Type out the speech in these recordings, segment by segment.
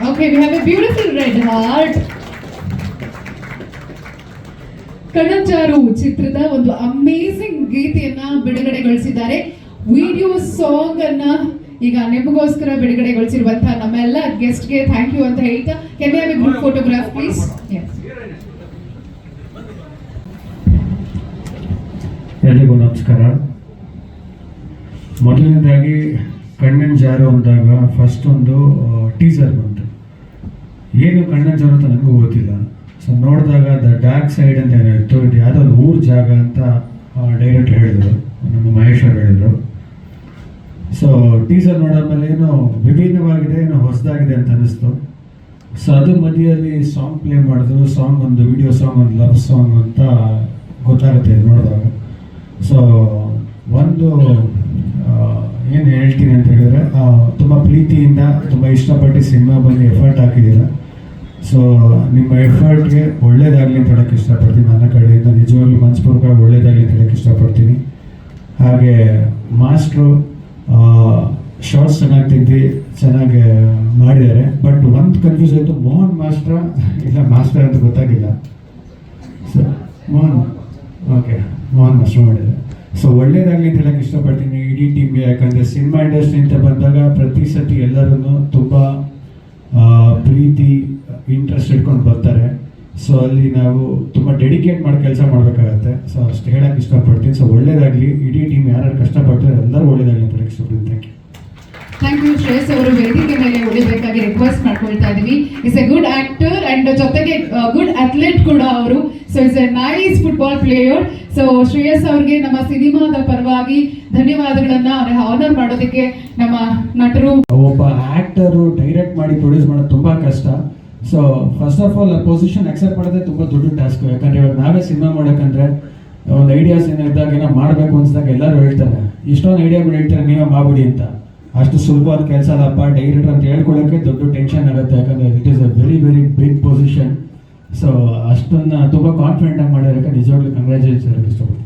Okay, we have a beautiful red heart. Kanajaru ಚಿತ್ರದ ಒಂದು amazing ಗೀತೆಯನ್ನ ಬಿಡುಗಡೆಗೊಳಿಸಿದ್ದಾರೆ. ವಿಡಿಯೋ ಸಾಂಗ್ ಅನ್ನ ಈಗ ನಿಮಗೋಸ್ಕರ ಬಿಡುಗಡೆಗೊಳಿಸಿರುವಂತಹ ನಮ್ಮೆಲ್ಲ ಗೆಸ್ಟ್ಗೆ ಥ್ಯಾಂಕ್ ಯು ಅಂತ ಹೇಳ್ತಾ ಎ ಗ್ರೂಪ್ ಫೋಟೋಗ್ರಾಫ್ ಪ್ಲೀಸ್ ಎಲ್ರಿಗೂ ನಮಸ್ಕಾರ. ಮೊದಲನೇದಾಗಿ ಕಣ್ಣನ್ ಜಾರು ಅಂದಾಗ ಫಸ್ಟ್ ಒಂದು ಟೀಸರ್ ಬಂತು. ಏನು ಕಣ್ಣನ್ ಜಾರು ಅಂತ ನನಗೂ ಗೊತ್ತಿಲ್ಲ. ಸೊ ನೋಡಿದಾಗ ದ ಡಾರ್ಕ್ ಸೈಡ್ ಅಂತ ಏನೋ ಇತ್ತು, ಇದು ಯಾವುದೋ ಒಂದು ಊರ್ ಜಾಗ ಅಂತ ಡೈರೆಕ್ಟ್ ಹೇಳಿದ್ರು. ನಮ್ಮ ಮಹೇಶ್ ಅವ್ರು ಹೇಳಿದ್ರು ಸೊ ಟೀಸರ್ ನೋಡಾದ್ಮೇಲೆ ಏನೋ ವಿಭಿನ್ನವಾಗಿದೆ, ಏನೋ ಹೊಸದಾಗಿದೆ ಅಂತ ಅನಿಸ್ತು. ಸೊ ಅದು ಮಧ್ಯದಲ್ಲಿ ಸಾಂಗ್ ಪ್ಲೇ ಮಾಡಿದ್ರು. ಸಾಂಗ್ ಒಂದು ವಿಡಿಯೋ ಸಾಂಗ್ ಒಂದು ಲವ್ ಸಾಂಗ್ ಅಂತ ಗೊತ್ತಾಗುತ್ತೆ ನೋಡಿದಾಗ. ಸೊ ಒಂದು ಏನು ಹೇಳ್ತೀನಿ ಅಂತ ಹೇಳಿದ್ರೆ ತುಂಬ ಪ್ರೀತಿಯಿಂದ, ತುಂಬ ಇಷ್ಟಪಟ್ಟು ಸಿನಿಮಾ ಬಂದು ಎಫರ್ಟ್ ಹಾಕಿದ್ದೀರ. ಸೊ ನಿಮ್ಮ ಎಫರ್ಟ್ಗೆ ಒಳ್ಳೇದಾಗಲಿ ಅಂತ ಹೇಳಕ್ಕೆ ಇಷ್ಟಪಡ್ತೀನಿ. ನನ್ನ ಕಡೆಯಿಂದ ನಿಜವಾಗ್ಲೂ ಮನಸ್ಪೂರ್ವಕವಾಗಿ ಒಳ್ಳೇದಾಗಲಿ ಅಂತ ಹೇಳಕ್ಕೆ ಇಷ್ಟಪಡ್ತೀನಿ. ಹಾಗೆ ಮಾಸ್ಟ್ರು ಶಾರ್ಟ್ಸ್ ಚೆನ್ನಾಗಿ ತೆಗ್ದು ಚೆನ್ನಾಗಿ ಮಾಡಿದ್ದಾರೆ. ಬಟ್ ಒಂದು ಕನ್ಫ್ಯೂಸ್ ಆಯಿತು, ಮೋಹನ್ ಮಾಸ್ಟ್ರ, ಇಲ್ಲ ಮಾಸ್ಟರ್ ಅಂತ ಗೊತ್ತಾಗಿಲ್ಲ. So Mohan okay Mohan master ಮಾಡಿದ್ದಾರೆ. ಸೊ ಒಳ್ಳೇದಾಗಲಿ ಅಂತ ಹೇಳಕ್ಕೆ ಇಷ್ಟಪಡ್ತೀನಿ. ಇಡೀ ಟೀಮ್ಗೆ ಯಾಕಂದರೆ ಸಿನಿಮಾ ಇಂಡಸ್ಟ್ರಿ ಅಂತ ಬಂದಾಗ ಪ್ರತಿ ಸತಿ ಎಲ್ಲರನ್ನು ತುಂಬ ಪ್ರೀತಿ ಇಂಟ್ರೆಸ್ಟ್ ಇಟ್ಕೊಂಡು ಬರ್ತಾರೆ. ಸೊ ಅಲ್ಲಿ ನಾವು ತುಂಬ ಡೆಡಿಕೇಟ್ ಮಾಡಿ ಕೆಲಸ ಮಾಡಬೇಕಾಗತ್ತೆ. ಸೊ ಅಷ್ಟು ಹೇಳಕ್ಕೆ ಇಷ್ಟಪಡ್ತೀನಿ. ಸೊ ಒಳ್ಳೇದಾಗಲಿ. ಇಡೀ ಟೀಮ್ ಯಾರು ಕಷ್ಟಪಡ್ತಾರೆ ಎಲ್ಲರೂ ಒಳ್ಳೇದಾಗಲಿ ಅಂತ ಹೇಳಕ್ಕೆ ಇಷ್ಟಪಡ್ತೀನಿ. Thank you thank you Shreyas ಅವರು ವೇದಿಕೆ ಮೇಲೆ ಉಳಿಬೇಕಾಗಿ ರಿಕ್ವೆಸ್ಟ್ ಮಾಡ್ಕೊಳ್ತಾ ಇದೀವಿ is a good actor and ಜೊತೆಗೆ ಗುಡ್ ಅಥ್ಲೆಟ್ ಕೂಡ ಅವರು. So is a nice football player so Shreyas ಅವ್ರಿಗೆ ನಮ್ಮ ಸಿನಿಮಾದ ಪರವಾಗಿ ಧನ್ಯವಾದಗಳನ್ನ ಆನರ್ ಮಾಡೋದಕ್ಕೆ ನಮ್ಮ ನಟರು ಒಬ್ಬ ಆಕ್ಟರ್ ಡೈರೆಕ್ಟ್ ಮಾಡಿ ಪ್ರೊಡ್ಯೂಸ್ ಮಾಡೋದು ತುಂಬಾ ಕಷ್ಟ. So first of all position accept ಮಾಡೋದೇ ತುಂಬ ದೊಡ್ಡ ಟಾಸ್ಕ್ ಯಾಕಂದ್ರೆ ಇವಾಗ ನಾವೇ ಸಿನಿಮಾ ಮಾಡೋಕ್ಕಂದ್ರೆ ಒಂದು ಐಡಿಯಾಸ್ ಏನೋ ಇದ್ದಾಗ ಏನೋ ಮಾಡಬೇಕು ಅನ್ಸಿದಾಗ ಎಲ್ಲರೂ ಹೇಳ್ತಾರೆ, ಇಷ್ಟೊಂದು ಐಡಿಯಾಗಳು ಹೇಳ್ತಾರೆ, ನೀವೇ ಮಾಡ್ಬಿಡಿ ಅಂತ. ಅಷ್ಟು ಸುಲಭವಾದ ಕೆಲಸ ಅಲ್ಲಪ್ಪ ಡೈರೆಕ್ಟರ್ ಅಂತ ಹೇಳ್ಕೊಳ್ಳೋಕೆ ದೊಡ್ಡ ಟೆನ್ಷನ್ ಆಗುತ್ತೆ. ಯಾಕಂದ್ರೆ it is a very very big position so ಅಷ್ಟನ್ನ ತುಂಬ ಕಾನ್ಫಿಡೆಂಟ್ ಆಗಿ ಮಾಡಿರೋಕ್ಕೆ ನಿಜವಾಗ್ಲೂ ಕಂಗ್ರ್ಯಾಚುಲೇಷನ್ ಹೇಳಕ್ಕೆ ಇಷ್ಟಪಡ್ತೀನಿ.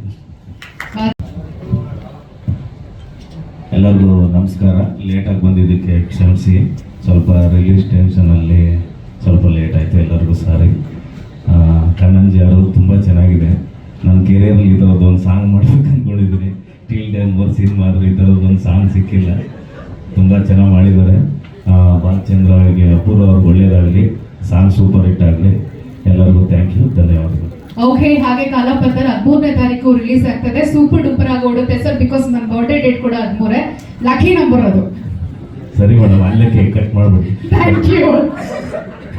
ಎಲ್ಲರಿಗೂ ನಮಸ್ಕಾರ. ಲೇಟಾಗಿ ಬಂದಿದ್ದಕ್ಕೆ ಕ್ಷಮಿಸಿ. ಸ್ವಲ್ಪ ರಿಲೀಸ್ ಟೆನ್ಷನಲ್ಲಿ ಸ್ವಲ್ಪ ಲೇಟ್ ಆಯಿತು ಎಲ್ಲರಿಗೂ ಸಾರಿ ಕಣ್ಣಂಜಿ ಅವರು ತುಂಬ ಚೆನ್ನಾಗಿದೆ. ನನ್ನ ಕೆರಿಯರಲ್ಲಿ ಈ ಥರದ್ದು ಒಂದು ಸಾಂಗ್ ಮಾಡ್ಬೇಕು ಅಂದ್ಕೊಂಡಿದ್ದೀನಿ ಟೀಲ್ ಡೇ ಮೂರು ಸಿನಿಮಾ ಆದರೂ ಈ ಥರದ್ದು ಒಂದು ಸಾಂಗ್ ಸಿಕ್ಕಿಲ್ಲ. ತುಂಬ ಚೆನ್ನಾಗಿ ಮಾಡಿದ್ದಾರೆ. ಬಾಲಚಂದ್ರ ಅವರಿಗೆ ಅಪೂರ್ವ ಅವ್ರಿಗೆ ಒಳ್ಳೆಯದಾಗಲಿ ಸಾಂಗ್ ಸೂಪರ್ ಹಿಟ್ ಆಗಲಿ. ಎಲ್ಲರಿಗೂ ಥ್ಯಾಂಕ್ ಯು ಧನ್ಯವಾದಗಳು. ಓಕೆ ಹಾಗೆ ಕಾಲಪತ್ರ ಹದಿಮೂರನೇ ತಾರೀಕು ರಿಲೀಸ್ ಆಗ್ತದೆ. ಸೂಪರ್ ಡೂಪರ್ ಆಗಿ ಓಡುತ್ತೆ ಸರ್ ಬಿಕಾಸ್ ನನ್ನ ಬರ್ಡೇ ಡೇಟ್ ಕೂಡ ಹದಿಮೂರೇ. ಲಕ್ಕಿ ನಂಬರ್ ಅದು. ಸರಿ ಮೇಡಮ್ ಅಲ್ಲೇ ಕೇಕ್ ಕಟ್ ಮಾಡ್ಬಿಡಿ. ಥ್ಯಾಂಕ್ ಯು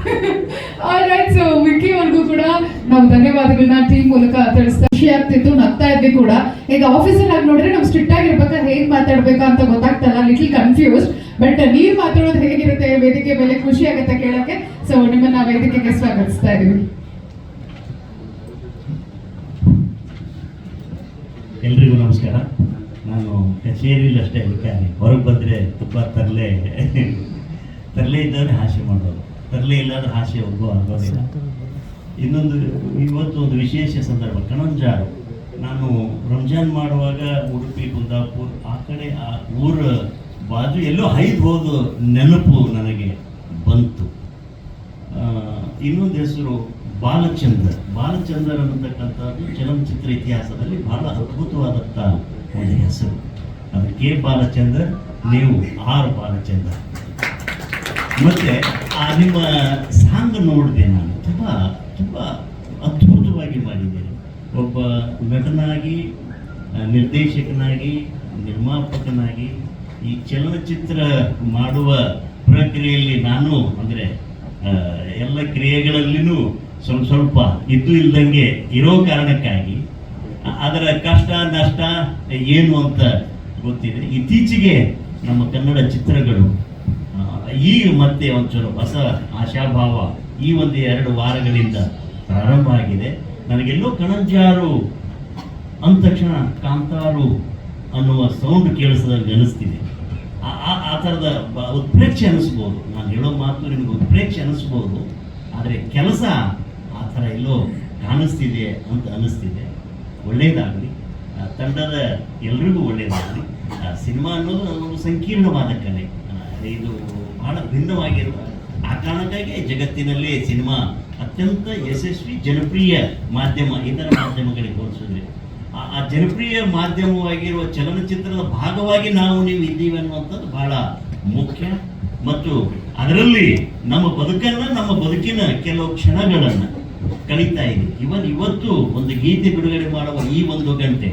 ಸೊ ವಿಕ್ಕಿ ಕೂಡ ನಾವು ಧನ್ಯವಾದಗಳನ್ನ ಟೀಮ್ ಮೂಲಕ ತಿಳಿಸ್ತಾ ಖುಷಿ ಆಗ್ತಿತ್ತು, ನಗ್ತಾ ಇದ್ವಿ ಕೂಡ. ಈಗ ಆಫೀಸರ್ ಆಗಿ ನೋಡಿದ್ರೆ ನಾವು ಸ್ಟ್ರಿಕ್ಟ್ ಆಗಿರ್ಬೇಕಾ, ಹೇಗ್ ಮಾತಾಡ್ಬೇಕಾ ಅಂತ ಗೊತ್ತಾಗ್ತಲ್ಲ ಲಿಟಲ್ ಕನ್ಫ್ಯೂಸ್ ಬಟ್ ನೀವ್ ಮಾತಾಡೋದು ಹೇಗಿರುತ್ತೆ ವೇದಿಕೆ ಮೇಲೆ ಖುಷಿ ಆಗುತ್ತೆ ಕೇಳಕ್ಕೆ ಸೊ ನಿಮ್ಮನ್ನ ವೇದಿಕೆಗೆ ಸ್ವಾಗತಿಸ್ತಾ ಇದೀವಿ ಎಲ್ರಿಗೂ ನಮಸ್ಕಾರ. ನಾನು ಕಚೇರಿಲಿ ಅಷ್ಟೇ ಹೊರಗೆ ಬಂದರೆ ತುಂಬ ತರಲೆ ತರಲೆ ಇದ್ದವರೇ ಹಾಸ್ಯ ತರಲೆ ಇಲ್ಲದ್ರೆ ಹಾಸ್ಯ ಒಬ್ಬ ಆಗೋದಿಲ್ಲ ಇನ್ನೊಂದು, ಇವತ್ತು ಒಂದು ವಿಶೇಷ ಸಂದರ್ಭ. ಕಣಂಜಾರು. ನಾನು ರಂಜಾನ್ ಮಾಡುವಾಗ ಉಡುಪಿ, ಕುಂದಾಪುರ್, ಆ ಕಡೆ, ಆ ಊರ ಬಾಜು ಎಲ್ಲೋ ಹೈದು ಹೋದ ನೆನಪು ನನಗೆ ಬಂತು. ಇನ್ನೊಂದು ಹೆಸರು ಬಾಲಚಂದ್ರ. ಬಾಲಚಂದ್ರ ಅನ್ನತಕ್ಕಂಥದ್ದು ಚಲನಚಿತ್ರ ಇತಿಹಾಸದಲ್ಲಿ ಬಹಳ ಅದ್ಭುತವಾದಂಥ ಒಂದು ಹೆಸರು. ಅದು ಕೆ ಬಾಲಚಂದ್ರ, ನೀವು ಆರ್ ಬಾಲಚಂದ್ರ. ಮತ್ತೆ ನಿಮ್ಮ ಸಾಂಗ್ ನೋಡಿದೆ ನಾನು. ತುಂಬ ತುಂಬ ಅದ್ಭುತವಾಗಿ ಮಾಡಿದ್ದೀರಿ. ಒಬ್ಬ ನಟನಾಗಿ ನಿರ್ದೇಶಕನಾಗಿ, ನಿರ್ಮಾಪಕನಾಗಿ ಈ ಚಲನಚಿತ್ರ ಮಾಡುವ ಪ್ರಕ್ರಿಯೆಯಲ್ಲಿ ನಾನು, ಅಂದರೆ ಎಲ್ಲ ಕ್ರಿಯೆಗಳಲ್ಲಿನೂ ಸ್ವಲ್ಪ ಸ್ವಲ್ಪ ಇದ್ದು ಇಲ್ದಂಗೆ ಇರೋ ಕಾರಣಕ್ಕಾಗಿ ಅದರ ಕಷ್ಟ, ನಷ್ಟ ಏನು ಅಂತ ಗೊತ್ತಿದೆ. ಇತ್ತೀಚೆಗೆ ನಮ್ಮ ಕನ್ನಡ ಚಿತ್ರಗಳು ಈಗ ಮತ್ತೆ ಒಂಚೂರು ಹೊಸ ಆಶಾಭಾವ ಈ ಒಂದು ಎರಡು ವಾರಗಳಿಂದ ಪ್ರಾರಂಭ ಆಗಿದೆ. ನನಗೆಲ್ಲೋ ಕಣಜಾರು, ಅಂದ ತಕ್ಷಣ ಕಾಂತಾರು ಅನ್ನುವ ಸೌಂಡ್ ಕೇಳಿಸಿದಾಗ ಅನಿಸ್ತಿದೆ. ಆ- ಥರದ ಉತ್ಪ್ರೇಕ್ಷೆ ಅನಿಸ್ಬೋದು. ನಾನು ಹೇಳೋ ಮಾತು ನಿಮಗೆ ಉತ್ಪ್ರೇಕ್ಷೆ ಅನಿಸ್ಬೋದು. ಆದರೆ ಕೆಲಸ ಆ ಥರ ಎಲ್ಲೋ ಕಾಣಿಸ್ತಿದೆ ಅಂತ ಅನಿಸ್ತಿದೆ. ಒಳ್ಳೆಯದಾಗಲಿ ತಂಡದ ಎಲ್ರಿಗೂ ಒಳ್ಳೆಯದಾಗಲಿ ಸಿನಿಮಾ ಅನ್ನೋದು ಒಂದು ಸಂಕೀರ್ಣವಾದ ಕಲೆ. ಇದು ಬಹಳ ಭಿನ್ನವಾಗಿರುವ ಆ ಕಾರಣಕ್ಕಾಗಿ ಜಗತ್ತಿನಲ್ಲಿ ಸಿನಿಮಾ ಅತ್ಯಂತ ಯಶಸ್ವಿ ಜನಪ್ರಿಯ ಮಾಧ್ಯಮ, ಇತರ ಮಾಧ್ಯಮಗಳಿಗೆ ಹೋಲಿಸಿದ್ರೆ. ಆ- ಜನಪ್ರಿಯ ಮಾಧ್ಯಮವಾಗಿರುವ ಚಲನಚಿತ್ರದ ಭಾಗವಾಗಿ ನಾವು ನೀವು ಇದ್ದೀವಿ ಅನ್ನುವಂಥದ್ದು ಬಹಳ ಮುಖ್ಯ. ಮತ್ತು ಅದರಲ್ಲಿ ನಮ್ಮ ಬದುಕನ್ನ, ನಮ್ಮ ಬದುಕಿನ ಕೆಲವು ಕ್ಷಣಗಳನ್ನು ಕಳೀತಾ ಇದೆ ಇವನ್ ಇವತ್ತು ಒಂದು ಗೀತೆ ಬಿಡುಗಡೆ ಮಾಡುವ ಈ ಒಂದು ಗಂಟೆ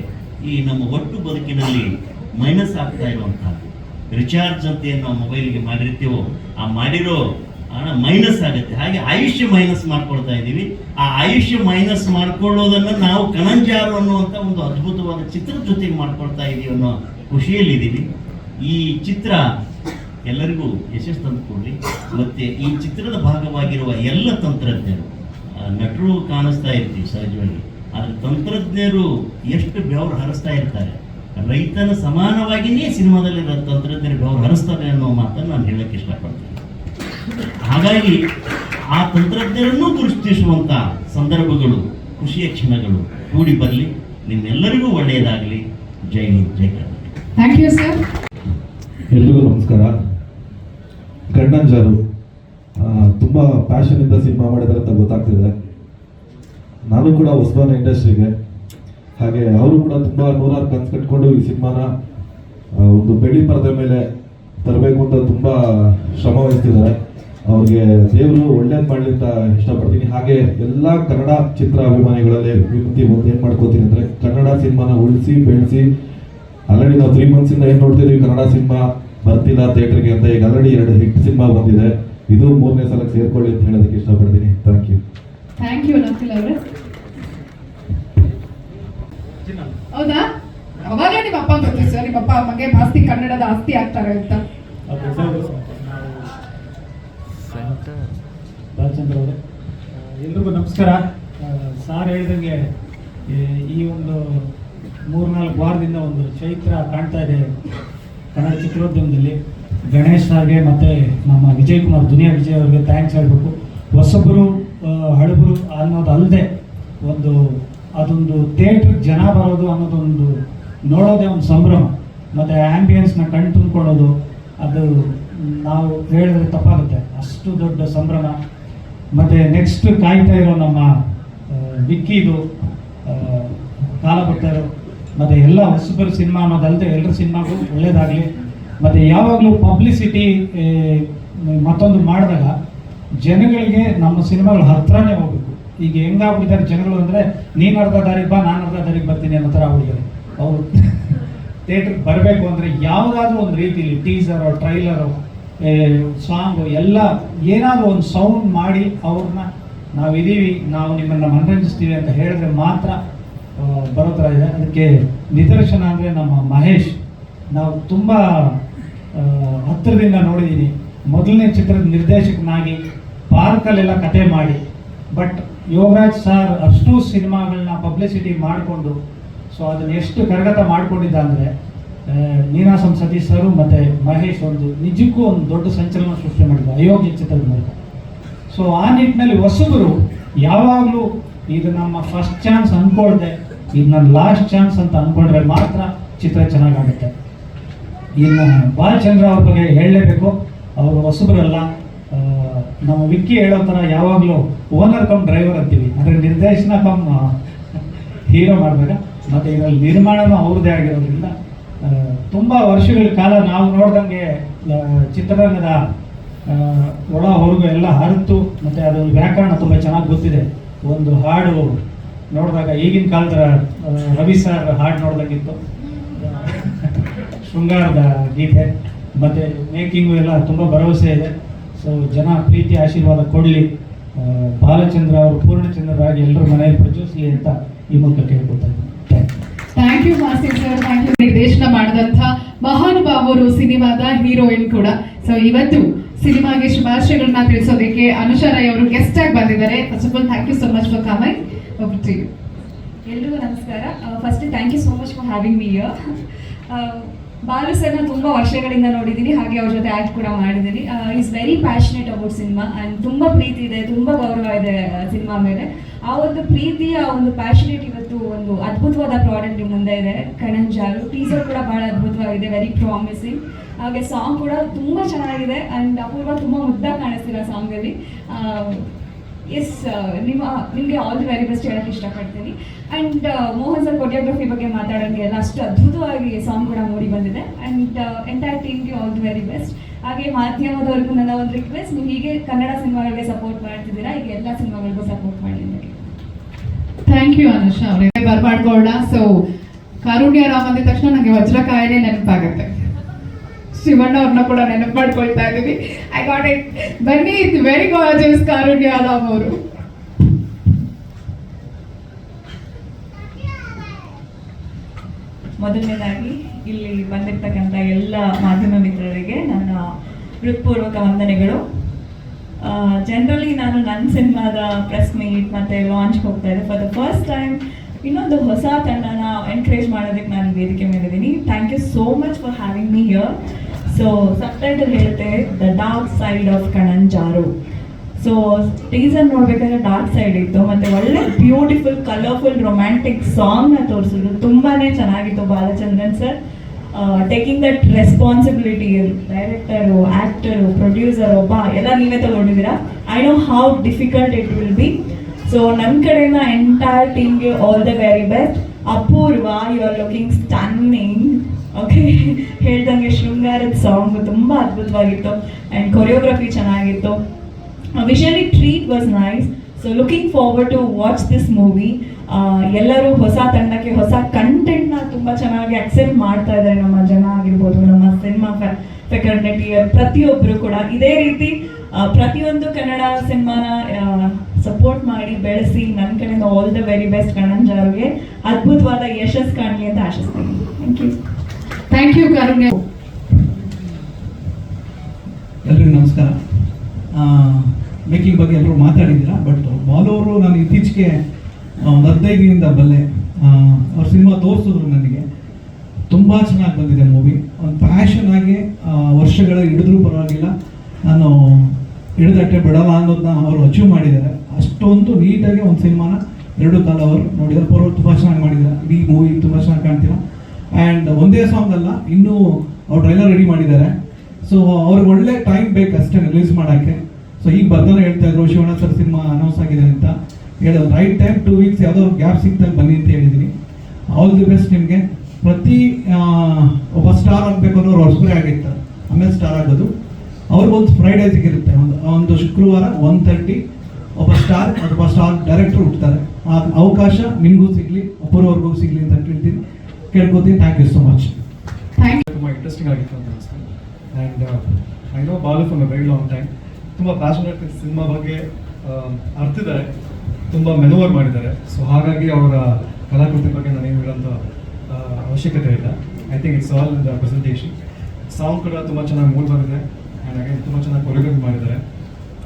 ಈ ನಮ್ಮ ಒಟ್ಟು ಬದುಕಿನಲ್ಲಿ ಮೈನಸ್ ಆಗ್ತಾ ಇರುವಂತಹದ್ದು ರಿಚಾರ್ಜ್ ಅಂತ ಏನು ನಾವು ಮೊಬೈಲ್ಗೆ ಮಾಡಿರ್ತೀವೋ, ಆ ಮಾಡಿರೋ ಹಣ ಮೈನಸ್ ಆಗುತ್ತೆ. ಹಾಗೆ ಆಯುಷ್ಯ ಮೈನಸ್ ಮಾಡ್ಕೊಳ್ತಾ ಇದ್ದೀವಿ. ಆ ಆಯುಷ್ಯ ಮೈನಸ್ ಮಾಡ್ಕೊಳ್ಳೋದನ್ನು ನಾವು ಕಣಂಜಾರು ಅನ್ನುವಂಥ ಒಂದು ಅದ್ಭುತವಾದ ಚಿತ್ರದ ಜೊತೆಗೆ ಮಾಡ್ಕೊಳ್ತಾ ಇದ್ದೀವಿ ಅನ್ನೋ ಖುಷಿಯಲ್ಲಿದ್ದೀವಿ. ಈ ಚಿತ್ರ ಎಲ್ಲರಿಗೂ ಯಶಸ್ಸು ತಂದುಕೊಡ್ಲಿ ಮತ್ತು ಈ ಚಿತ್ರದ ಭಾಗವಾಗಿರುವ ಎಲ್ಲ ತಂತ್ರಜ್ಞರು ನಟರು ಕಾಣಿಸ್ತಾ ಇರ್ತೀವಿ ಸಹಜವಾಗಿ. ಆದರೆ ತಂತ್ರಜ್ಞರು ಎಷ್ಟು ಬೆವರು ಹರಿಸ್ತಾ ಇರ್ತಾರೆ. ರೈತನ ಸಮಾನವಾಗಿಯೇ ಸಿನಿಮಾದಲ್ಲಿ ತಂತ್ರಜ್ಞರು ಗೌರವ ಹರಿಸ್ತಾರೆ ಅನ್ನೋ ಮಾತನ್ನು ನಾನು ಹೇಳಕ್ಕೆ ಇಷ್ಟಪಡ್ತೇನೆ. ಹಾಗಾಗಿ ಆ ತಂತ್ರಜ್ಞರನ್ನು ಗುರುತಿಸುವಂತಹ ಸಂದರ್ಭಗಳು ಖುಷಿಯ ಕ್ಷಣಗಳು ಕೂಡಿ ಬರಲಿ ನಿಮ್ಮೆಲ್ಲರಿಗೂ ಒಳ್ಳೆಯದಾಗಲಿ. Jai Hind Jai Karnataka. Thank you sir ಎಲ್ರಿಗೂ ನಮಸ್ಕಾರ. ಗಣ್ಣಂಜಾರು ತುಂಬ ಪ್ಯಾಷನಿಂದ ಸಿನಿಮಾ ಮಾಡಿದಾರೆ ಅಂತ ಗೊತ್ತಾಗ್ತಿದೆ. ನಾನು ಕೂಡ ಉಸ್ಮಾನ್ ಇಂಡಸ್ಟ್ರಿಗೆ ಹಾಗೆ ಅವರು ಕೂಡ ತುಂಬ ನೂರಾರು ಕನ್ಸು ಕಟ್ಕೊಂಡು ಈ ಸಿನಿಮಾನ ಒಂದು ಬೆಳ್ಳಿ ಪರದ ಮೇಲೆ ತರಬೇಕು ಅಂತ ತುಂಬ ಶ್ರಮ ವಹಿಸ್ತಿದ್ದಾರೆ. ಅವ್ರಿಗೆ ದೇವರು ಒಳ್ಳೇದು ಮಾಡಲಿ ಅಂತ ಇಷ್ಟಪಡ್ತೀನಿ. ಹಾಗೆ ಎಲ್ಲ ಕನ್ನಡ ಚಿತ್ರ ಅಭಿಮಾನಿಗಳಲ್ಲಿ ವಿನಂತಿ ಒಂದು ಏನು ಮಾಡ್ಕೋತೀನಿ ಅಂದರೆ, ಕನ್ನಡ ಸಿನಿಮಾನ ಉಳಿಸಿ, ಬೆಳೆಸಿ, ಆಲ್ರೆಡಿ ನಾವು ತ್ರೀ ಮಂತ್ಸ್ ಇಂದ ಏನ್ ನೋಡ್ತಿದ್ವಿ, ಕನ್ನಡ ಸಿನಿಮಾ ಬರ್ತಿಲ್ಲ ಥಿಯೇಟರ್ಗೆ ಅಂತ ಈಗ ಆಲ್ರೆಡಿ ಎರಡು ಹಿಟ್ ಸಿನಿಮಾ ಬಂದಿದೆ. ಇದು ಮೂರನೇ ಸಲ ಸೇರ್ಕೊಳ್ಳಿ ಅಂತ ಹೇಳೋದಕ್ಕೆ ಇಷ್ಟಪಡ್ತೀನಿ. ಥ್ಯಾಂಕ್ ಯು ಥ್ಯಾಂಕ್ ಯು ಅವರೇ. ಹೌದಾ? ಅವಾಗ ನಿಮ್ಮ ಅಪ್ಪ ಗೊತ್ತು ಸರ್. ನಿಮ್ಮ ಅಪ್ಪ ಅಮ್ಮಗೆ ಜಾಸ್ತಿ ಕನ್ನಡದ ಆಸ್ತಿ ಆಗ್ತಾರೆ ಅಂತ. ಬಾಲಚಂದ್ರ ಅವರೇ. ಎಲ್ರಿಗೂ ನಮಸ್ಕಾರ. ಸಾರ್ ಹೇಳಿದಂಗೆ ಈ- ಒಂದು ಮೂರ್ನಾಲ್ಕು ವಾರದಿಂದ ಒಂದು ಚೈತ್ರ ಕಾಣ್ತಾ ಇದೆ ಕನ್ನಡ ಚಿತ್ರೋದ್ಯಮದಲ್ಲಿ. ಗಣೇಶ್ ಸಾರ್ಗೆ ಮತ್ತು ನಮ್ಮ ವಿಜಯ್ ಕುಮಾರ್ ದುನಿಯಾ ವಿಜಯ್ ಅವರಿಗೆ ಥ್ಯಾಂಕ್ಸ್ ಹೇಳಬೇಕು. ಹೊಸಬರು ಹಳಬರು ಅನ್ನೋದು ಅಲ್ಲದೆ ಒಂದು ಅದೊಂದು ಥಿಯೇಟ್ರ್ ಜನ ಬರೋದು ಅನ್ನೋದೊಂದು ನೋಡೋದೇ ಒಂದು ಸಂಭ್ರಮ. ಮತ್ತು ಆ್ಯಂಬಿಯನ್ಸ್ನ ಕಣ್ ತುಂಬಿಕೊಳ್ಳೋದು, ಅದು ನಾವು ಹೇಳಿದ್ರೆ ತಪ್ಪಾಗುತ್ತೆ. ಅಷ್ಟು ದೊಡ್ಡ ಸಂಭ್ರಮ. ಮತ್ತು ನೆಕ್ಸ್ಟ್ ಕಾಯ್ತಾ ಇರೋ ನಮ್ಮ ವಿಕ್ಕಿದು ಕಾಲ ಭಟ್ಟರು ಮತ್ತು ಎಲ್ಲ ಹೊಸಬರು ಸಿನಿಮಾ ಅನ್ನೋದಲ್ಲದೆ ಎಲ್ಲರ ಸಿನಿಮಾಗೂ ಒಳ್ಳೇದಾಗಲಿ. ಮತ್ತು ಯಾವಾಗಲೂ ಪಬ್ಲಿಸಿಟಿ ಮತ್ತೊಂದು ಮಾಡಿದಾಗ ಜನಗಳಿಗೆ ನಮ್ಮ ಸಿನಿಮಾಗಳು ಹತ್ರನೇ ಹೋಗ್ಬೇಕು. ಈಗ ಹೆಂಗಾಗ್ಬಿಟ್ಟಿದ್ದಾರೆ ಜನಗಳು ಅಂದರೆ, ನೀನು ಅರ್ಧ ದಾರಿಗೆ ಬಾ, ನಾನು ಅರ್ಧ ದಾರಿಗೆ ಬರ್ತೀನಿ ಅನ್ನೋ ಥರ ಅವರು ಥಿಯೇಟ್ರಿಗೆ ಬರಬೇಕು ಅಂದರೆ ಯಾವುದಾದ್ರೂ ಒಂದು ರೀತಿಲಿ ಟೀಸರು ಟ್ರೈಲರು ಸಾಂಗು ಎಲ್ಲ ಏನಾದರೂ ಒಂದು ಸೌಂಡ್ ಮಾಡಿ ಅವ್ರನ್ನ ನಾವಿದ್ದೀವಿ ನಾವು ನಿಮ್ಮನ್ನು ಮನರಂಜಿಸ್ತೀವಿ ಅಂತ ಹೇಳಿದ್ರೆ ಮಾತ್ರ ಬರೋತ್ರ ಇದೆ. ಅದಕ್ಕೆ ನಿದರ್ಶನ ಅಂದರೆ ನಮ್ಮ ಮಹೇಶ್. ನಾವು ತುಂಬ ಹತ್ತಿರದಿಂದ ನೋಡಿದ್ದೀನಿ ಮೊದಲನೇ ಚಿತ್ರದ ನಿರ್ದೇಶಕನಾಗಿ ಪಾರ್ಕಲ್ಲೆಲ್ಲ ಕತೆ ಮಾಡಿ, ಬಟ್ ಯೋಗರಾಜ್ ಸರ್ ಅಷ್ಟು ಸಿನಿಮಾಗಳನ್ನ ಪಬ್ಲಿಸಿಟಿ ಮಾಡಿಕೊಂಡು ಸೊ ಅದನ್ನ ಎಷ್ಟು ಕರಗತ ಮಾಡಿಕೊಂಡಿದ್ದ ಅಂದರೆ ನೀನಾಸಂ ಸತೀಶ್ ಸರ್ ಮತ್ತು ಮಹೇಶ್ ಒಂದು ನಿಜಕ್ಕೂ ಒಂದು ದೊಡ್ಡ ಸಂಚಲನ ಸೃಷ್ಟಿ ಮಾಡಿದ್ರು, ಅಯೋಗ್ಯ ಚಿತ್ರದ ಮೂಲಕ. ಸೊ ಆ ನಿಟ್ಟಿನಲ್ಲಿ ಹೊಸಬರು ಯಾವಾಗಲೂ ಇದು ನಮ್ಮ ಫಸ್ಟ್ ಚಾನ್ಸ್ ಅನ್ಕೊಳ್ದೆ, ಇದು ನನ್ನ ಲಾಸ್ಟ್ ಚಾನ್ಸ್ ಅಂತ ಅನ್ಕೊಂಡ್ರೆ ಮಾತ್ರ ಚಿತ್ರ ಚೆನ್ನಾಗಾಗುತ್ತೆ. ಇನ್ನು ಬಾಲಚಂದ್ರ ಅವ್ರ ಬಗ್ಗೆ ಹೇಳಲೇಬೇಕು, ಅವರು ಹೊಸಬರಲ್ಲ. ನಮ್ಮ ವಿಕ್ಕಿ ಹೇಳೋ ಥರ ಯಾವಾಗಲೂ ಓನರ್ ಕಮ್ ಡ್ರೈವರ್ ಅಂತೀವಿ. ಅಂದರೆ ನಿರ್ದೇಶನ ಕಮ್ ಹೀರೋ ಮಾಡಿದಾಗ ಮತ್ತು ಇದರಲ್ಲಿ ನಿರ್ಮಾಣನೂ ಅವ್ರದ್ದೇ ಆಗಿರೋದ್ರಿಂದ ತುಂಬ ವರ್ಷಗಳ ಕಾಲ ನಾವು ನೋಡ್ದಂಗೆ ಚಿತ್ರರಂಗದ ಒಳ ಹೊರಗು ಎಲ್ಲ ಹರಿತು, ಮತ್ತು ಅದೊಂದು ವ್ಯಾಕರಣ ತುಂಬ ಚೆನ್ನಾಗಿ ಗೊತ್ತಿದೆ. ಒಂದು ಹಾಡು ನೋಡಿದಾಗ ಈಗಿನ ಕಾಲದ ರವಿ ಸರ್ ಹಾಡು ನೋಡ್ದಂಗಿತ್ತು. ಶೃಂಗಾರದ ಗೀತೆ, ಮತ್ತು ಮೇಕಿಂಗು ಎಲ್ಲ ತುಂಬ ಭರವಸೆ ಇದೆ. ಸೊ ಜನ ಪ್ರೀತಿ ಆಶೀರ್ವಾದ ಕೊಡಲಿ. ಬಾಲಚಂದ್ರ ಅವರು ಪೂರ್ಣಚಂದ್ರರಾಗಿ ಎಲ್ಲರೂ ಮನೆಯಲ್ಲಿ ಪ್ರಚೋದಿಸಲಿ ಅಂತ ಈ ಮೂಲಕ ಕೇಳ್ಕೊತಾ thank you sir thank you ನಿರ್ದೇಶನ ಮಾಡಿದಂಥ ಮಹಾನುಭಾವರು ಸಿನಿಮಾದ ಹೀರೋಯಿನ್ ಕೂಡ. ಸೊ ಇವತ್ತು ಸಿನಿಮಾಗೆ ಶುಭಾಶಯಗಳನ್ನ ತಿಳಿಸೋದಕ್ಕೆ ಅನುಷಾ ರೈ ಅವರು ಗೆಸ್ಟ್ ಆಗಿ ಬಂದಿದ್ದಾರೆ. First of all thank you so much for ಕಮೈ ಒಬ್ಬರು ಎಲ್ರಿಗೂ ನಮಸ್ಕಾರ. First thank you so much for having me here Balu ಸರ್ನ ತುಂಬ ವರ್ಷಗಳಿಂದ ನೋಡಿದ್ದೀನಿ ಹಾಗೆ ಅವ್ರ ಜೊತೆ ಆ್ಯಕ್ಟ್ ಕೂಡ ಮಾಡಿದ್ದೀನಿ is very passionate about cinema and ತುಂಬ ಪ್ರೀತಿ ಇದೆ, ತುಂಬ ಗೌರವ ಇದೆ ಸಿನಿಮಾ ಮೇಲೆ. ಆ ಒಂದು ಪ್ರೀತಿಯ ಒಂದು ಪ್ಯಾಷನೇಟ್ ಇವತ್ತು ಒಂದು ಅದ್ಭುತವಾದ ಪ್ರಾಡಕ್ಟ್ ಮುಂದೆ ಇದೆ. ಕಣಂಜಾರು. ಟೀಸರ್ ಕೂಡ ಭಾಳ ಅದ್ಭುತವಾಗಿದೆ ವೆರಿ ಪ್ರಾಮಿಸಿಂಗ್ ಹಾಗೆ ಸಾಂಗ್ ಕೂಡ ತುಂಬ ಚೆನ್ನಾಗಿದೆ ಆ್ಯಂಡ್ ಅಪೂರ್ವ, ತುಂಬ ಮುದ್ದಾಗಿ ಸಾಂಗ್ ಸಾಂಗಲ್ಲಿ ಎಸ್ ನಿಮ್ಮ, ನಿಮಗೆ ಆಲ್ ದಿ ವೆರಿ ಬೆಸ್ಟ್ ಹೇಳಕ್ಕೆ ಇಷ್ಟಪಡ್ತೀನಿ. ಆ್ಯಂಡ್ ಮೋಹನ್ ಸರ್ ಕೊರಿಯೋಗ್ರಫಿ ಬಗ್ಗೆ ಮಾತಾಡೋಂಗೆ ಎಲ್ಲ ಅಷ್ಟು ಅದ್ಭುತವಾಗಿ ಸಾಂಗ್ ಕೂಡ ಮೂಡಿ ಬಂದಿದೆ. ಆ್ಯಂಡ್ ಎಂಟೈರ್ ಟೀಮ್ಗೆ ಆಲ್ ದಿ ವೆರಿ ಬೆಸ್ಟ್ ಹಾಗೆ ಮಾಧ್ಯಮದವರೆಗೂ ನನ್ನ ಒಂದು ರಿಕ್ವೆಸ್ಟ್ ನೀವು ಹೀಗೆ ಕನ್ನಡ ಸಿನಿಮಾಗಳಿಗೆ ಸಪೋರ್ಟ್ ಮಾಡ್ತಿದ್ದೀರಾ? ಈಗ ಎಲ್ಲ ಸಿನಿಮಾಗಳಿಗೂ ಸಪೋರ್ಟ್ ಮಾಡಿ ಥ್ಯಾಂಕ್ ಯು ಅನುಷಾ ಅವರೇ. ಬರ್ಮಾಡ್ಕೊಳ್ಳೋಣ ಸೊ ಕಾರುಣ್ಯ ರಾಮ್ ಅಂದ ತಕ್ಷಣ ನನಗೆ ವಜ್ರ ಕಾಯಿಲೆ ನೆನಪಾಗುತ್ತೆ. ಶಿವಣ್ಣ ಅವ್ರನ್ನ ಕೂಡ ನೆನಪು ಮಾಡ್ಕೊಳ್ತಾ ಇದ್ದೀವಿ. ಐ ಗಾಟ್ ಇಟ್ ಬನ್ನಿ ವೆರಿ ಗಾರ್ಜಿಯಸ್ ಕಾರುಣ್ಯ ಅವರು. ಮೊದಲನೇದಾಗಿ, ಇಲ್ಲಿ ಬಂದಿರ್ತಕ್ಕಂಥ ಎಲ್ಲ ಮಾಧ್ಯಮ ಮಿತ್ರರಿಗೆ ನನ್ನ ಹೃತ್ಪೂರ್ವಕ ವಂದನೆಗಳು. ಜನರಲಿ ನಾನು ನನ್ನ ಸಿನಿಮಾದ ಪ್ರೆಸ್ ಮೀಟ್ ಮತ್ತು ಲಾಂಚ್ಗೆ ಹೋಗ್ತಾ ಇದ್ದೆ. ಫಾರ್ ದ ಫಸ್ಟ್ ಟೈಮ್ ಇನ್ನೊಂದು ಹೊಸ ತಂಡನ ಎನ್ಕರೇಜ್ ಮಾಡೋದಕ್ಕೆ ನಾನು ವೇದಿಕೆ ಮೇಲಿದ್ದೀನಿ. Thank you so much for having me here so subtitle ಹೇಳುತ್ತೆ the dark side of Kanamjaru so teaser ನೋಡ್ಬೇಕಾದ್ರೆ ಡಾರ್ಕ್ ಸೈಡ್ ಇತ್ತು, ಮತ್ತೆ ಒಳ್ಳೆ ಬ್ಯೂಟಿಫುಲ್ ಕಲರ್ಫುಲ್ ರೊಮ್ಯಾಂಟಿಕ್ ಸಾಂಗ್ನ ತೋರಿಸಿದ್ರು. ತುಂಬಾನೇ ಚೆನ್ನಾಗಿತ್ತು Balachandran sir taking that responsibility director actor producer ಒಬ್ಬ, ಎಲ್ಲ ನೀವೇ ತಗೊಂಡಿದ್ದೀರಾ? I know how difficult it will be so ನನ್ನ ಕಡೆಯಿಂದ ಎಂಟೈರ್ ಟೀಮ್ಗೆ all the very best Apoorva you are looking stunning okay ಹೇಳ್ದಂಗೆ ಶೃಂಗಾರದ ಸಾಂಗ್ ತುಂಬ ಅದ್ಭುತವಾಗಿತ್ತು ಆ್ಯಂಡ್ ಕೊರಿಯೋಗ್ರಫಿ ಚೆನ್ನಾಗಿತ್ತು. Visually treat was nice so looking forward to watch this movie ಎಲ್ಲರೂ ಹೊಸ ತಂಡಕ್ಕೆ, ಹೊಸ ಕಂಟೆಂಟ್ನ ತುಂಬ ಚೆನ್ನಾಗಿ ಅಕ್ಸೆಪ್ಟ್ ಮಾಡ್ತಾ ಇದ್ದಾರೆ. ನಮ್ಮ ಜನ ಆಗಿರ್ಬೋದು, ನಮ್ಮ ಸಿನಿಮಾ ಫೆಕರ್ನಿಟಿ ಪ್ರತಿಯೊಬ್ಬರು ಕೂಡ ಇದೇ ರೀತಿ ಪ್ರತಿಯೊಂದು ಕನ್ನಡ ಸಿನಿಮಾನ ಸಪೋರ್ಟ್ ಮಾಡಿ, ಬೆಳೆಸಿ ನನ್ನ ಕಡೆಯಿಂದ ಆಲ್ ದ ವೆರಿ ಬೆಸ್ಟ್ ಕಣಂಜಾರ್ಗೆ. ಅದ್ಭುತವಾದ ಯಶಸ್ ಕಾಣಲಿ ಅಂತ ಆಶಿಸ್ತೀನಿ. Thank you thank you Karunya ಎಲ್ರಿಗೂ ನಮಸ್ಕಾರ. ಮೇಕಿಂಗ್ ಬಗ್ಗೆ ಎಲ್ಲರೂ ಮಾತಾಡಿದ್ದೀರಾ? ಬಟ್ ಬಾಲು ಅವರು ನಾನು ಇತ್ತೀಚೆಗೆ ಒಂದು ಹದಿನೈದು ದಿನದಿಂದ ಬಲ್ಲೆ ಅವ್ರ ಸಿನಿಮಾ ತೋರಿಸಿದ್ರು ನನಗೆ. ತುಂಬ ಚೆನ್ನಾಗಿ ಬಂದಿದೆ ಮೂವಿ ಒಂದು ಪ್ಯಾಷನ್ ಆಗಿ ವರ್ಷಗಳ ಹಿಡಿದ್ರೂ ಪರವಾಗಿಲ್ಲ. ನಾನು ಹಿಡಿದಟ್ಟೆ ಬಿಡಲ್ಲ ಅನ್ನೋದನ್ನ ಅವರು ಅಚೀವ್ ಮಾಡಿದ್ದಾರೆ. ಅಷ್ಟೊಂದು ನೀಟಾಗಿ ಒಂದು ಸಿನಿಮಾನ ಎರಡು ಕಾಲ ಅವರು ನೋಡಿದ್ದಾರೆ. ಅವರು ತುಂಬ ಚೆನ್ನಾಗಿ ಮಾಡಿದ್ದಾರೆ. ಇಡೀ ಮೂವಿ ತುಂಬ ಚೆನ್ನಾಗಿ ಕಾಣ್ತೀರಾ ಆ್ಯಂಡ್ ಒಂದೇ ಸಾಂಗ್ ಅಲ್ಲ, ಇನ್ನೂ ಅವ್ರು ಟ್ರೈಲರ್ ರೆಡಿ ಮಾಡಿದ್ದಾರೆ. ಸೊ ಅವ್ರಿಗೆ ಒಳ್ಳೆ ಟೈಮ್ ಬೇಕು ಅಷ್ಟೇ ರಿಲೀಸ್ ಮಾಡೋಕ್ಕೆ. ಸೊ ಈಗ ಬರ್ತಾನೆ ಹೇಳ್ತಾ ಇದ್ರು, ಶಿವಣ್ಣ ಸರ್ ಸಿನಿಮಾ ಅನೌನ್ಸ್ ಆಗಿದೆ ಅಂತ. ಹೇಳೋದು ರೈಟ್ ಟೈಮ್ ಟೂ ವೀಕ್ಸ್ ಯಾವುದೋ ಗ್ಯಾಪ್ ಸಿಗ್ತಾಗ ಬನ್ನಿ ಅಂತ ಹೇಳಿದ್ದೀನಿ. ಆಲ್ ದಿ ಬೆಸ್ಟ್ ನಿಮಗೆ. ಪ್ರತಿ ಒಬ್ಬ ಸ್ಟಾರ್ ಆಗಬೇಕು ಅನ್ನೋರು ಹೊಸಬರೇ ಆಗಿರ್ತಾರೆ ಆಮೇಲೆ ಸ್ಟಾರ್ ಆಗೋದು. ಅವ್ರಿಗೊಂದು ಫ್ರೈಡೇ ಸಿಗಿರುತ್ತೆ ಒಂದು ಒಂದು ಶುಕ್ರವಾರ ಒನ್ ತರ್ಟಿ ಒಬ್ಬ ಸ್ಟಾರ್ ಅಥವಾ ಸ್ಟಾರ್ ಡೈರೆಕ್ಟರ್ ಹುಡ್ತಾರೆ ಆ ಅವಕಾಶ ನಿಮಗೂ ಸಿಗಲಿ, ಒಬ್ಬರವ್ರಿಗೂ ಸಿಗಲಿ ಅಂತ ಕೇಳ್ತೀನಿ. ಕೇಳ್ಕೊತೀನಿ. Thank you so much thank ತುಂಬ ಇಂಟ್ರೆಸ್ಟಿಂಗ್ ಆಗಿತ್ತು ಅಂತ ಅನಿಸ್ತು. And I know Balu from a very long time ತುಂಬ ಪ್ಯಾಷನೇಟ್ ಸಿನಿಮಾ ಬಗ್ಗೆ ಅರ್ತಿದ್ದಾರೆ. ತುಂಬ ಮೆನುವರ್ ಮಾಡಿದ್ದಾರೆ. ಸೊ ಹಾಗಾಗಿ ಅವರ ಕಲಾಕೃತಿ ಬಗ್ಗೆ ನಾನೇನು ಹೇಳೋಂಥ ಅವಶ್ಯಕತೆ ಇಲ್ಲ. I think it's all in the presentation song ಕೂಡ ತುಂಬ ಚೆನ್ನಾಗಿ ಮೂಡ್ ಬಂದಿದೆ. ಆ್ಯಂಡ್ ಅಗೇನ್ ತುಂಬ ಚೆನ್ನಾಗಿ ಕೊರಿಯೋಗ್ರಫಿ ಮಾಡಿದ್ದಾರೆ.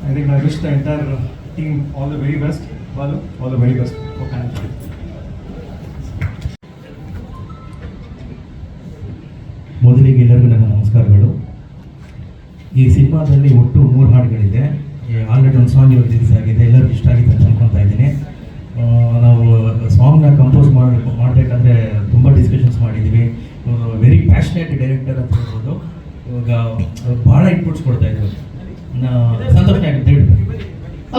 I think I wish the entire team all the very best Balu all the very best okay ಮೊದಲಿಗೆ ಎಲ್ಲರಿಗೂ ನನ್ನ ನಮಸ್ಕಾರಗಳು. ಈ ಸಿನಿಮಾದಲ್ಲಿ ಒಟ್ಟು ಮೂರು ಹಾಡುಗಳಿದೆ. ಆಲ್ರೆಡಿ ಒಂದು ಸಾಂಗ್ ಇವಾಗ ರಿಲೀಸ್ ಆಗಿದೆ. ಎಲ್ಲರಿಗೂ ಇಷ್ಟ ಆಗಿದೆ ಅಂತ ಅನ್ಕೊತಾ ಇದ್ದೀನಿ. ನಾವು ಸಾಂಗ್ನ ಕಂಪೋಸ್ ಮಾಡಿ ಮಾಡಬೇಕಾದ್ರೆ ತುಂಬ ಡಿಸ್ಕಷನ್ಸ್ ಮಾಡಿದ್ದೀವಿ ವೆರಿ ಪ್ಯಾಷನೇಟ್ ಡೈರೆಕ್ಟರ್ ಅಂತ ಹೇಳ್ಬೋದು. ಇವಾಗ ಭಾಳ ಇನ್ಪುಟ್ಸ್ ಕೊಡ್ತಾ ಇದ್ರು. ಸಂತೋಷ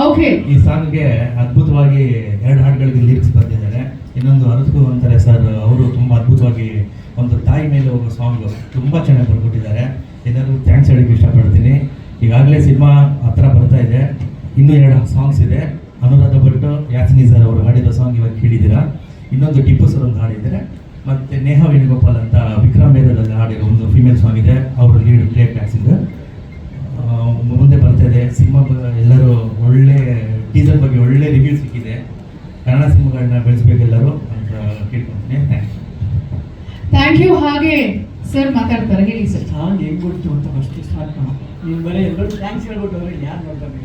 ಓಕೆ ಈ ಸಾಂಗ್ಗೆ ಅದ್ಭುತವಾಗಿ ಎರಡು ಹಾಡುಗಳಿಗೆ ಲಿರಿಕ್ಸ್ ಬರ್ತಿದ್ದಾರೆ ಇನ್ನೊಂದು ಅರಸ್ಕು ಅಂತಾರೆ ಸರ್ ಅವರು ತುಂಬ ಅದ್ಭುತವಾಗಿ ಒಂದು ತಾಯಿ ಮೇಲೆ ಹೋಗೋ ಸಾಂಗ್ ತುಂಬ ಚೆನ್ನಾಗಿ ಬರ್ಕೊಟ್ಟಿದ್ದಾರೆ. ಎಲ್ಲರಿಗೂ ಥ್ಯಾಂಕ್ಸ್ ಹೇಳಕ್ಕೆ ಇಷ್ಟಪಡ್ತೀನಿ. ಈಗಾಗಲೇ ಸಿನಿಮಾ ಹತ್ರ ಬರ್ತಾ ಇದೆ. ಇನ್ನೂ ಎರಡು ಸಾಂಗ್ಸ್ ಇದೆ. ಅನುರಾಧ ಭಟ್, ಯಾಸಿನಿ ಸರ್ ಅವರು ಹಾಡಿರೋ ಸಾಂಗ್ ಇವಾಗ ಕೇಳಿದ್ದೀರಾ? ಇನ್ನೊಂದು ಟಿಪ್ಪು ಸರ್ ಒಂದು ಹಾಡಿದ್ದಾರೆ. ಮತ್ತು ನೇಹ ವೇಣುಗೋಪಾಲ್ ಅಂತ ವಿಕ್ರಮ್ ವೇದದಲ್ಲಿ ಹಾಡಿರೋ ಒಂದು ಫಿಮೇಲ್ ಸಾಂಗ್ ಇದೆ. ಅವರು ಲೀಡ್ ಪ್ಲೇ ಬ್ಯಾಕ್ಸ್ ಇದೆ. ಮುಂದೆ ಬರ್ತಾ ಇದೆ. ಸಿನಿಮಾ ಎಲ್ಲರೂ ಒಳ್ಳೆ ಟೀಸರ್ ಬಗ್ಗೆ ಒಳ್ಳೆ ರಿವ್ಯೂ ಸಿಕ್ಕಿದೆ. ಕನ್ನಡ ಸಿನಿಮಾಗಳನ್ನ ಬೆಳೆಸ್ಬೇಕು ಎಲ್ಲರೂ ಅಂತ ಕೇಳ್ಕೊತೀನಿ ಥ್ಯಾಂಕ್ ಯು ಥ್ಯಾಂಕ್ ಯು ಹಾಗೆ ಸರ್ ಮಾತಾಡ್ತಾರೆ ಹೇಳಿ ಸರ್ ಸಾಂಗ್ ಹೆಂಗ್ ಗೊತ್ತು ಅಂತ ಫಸ್ಟ್ ಸ್ಟಾರ್ಟ್ ಮಾಡಿ. ಬರೀ ಎಲ್ಲರೂ ಥ್ಯಾಂಕ್ಸ್ ಹೇಳ್ಬಿಟ್ಟು ಅವ್ರಿಗೆ ಯಾರು ನೋಡ್ತಾರೆ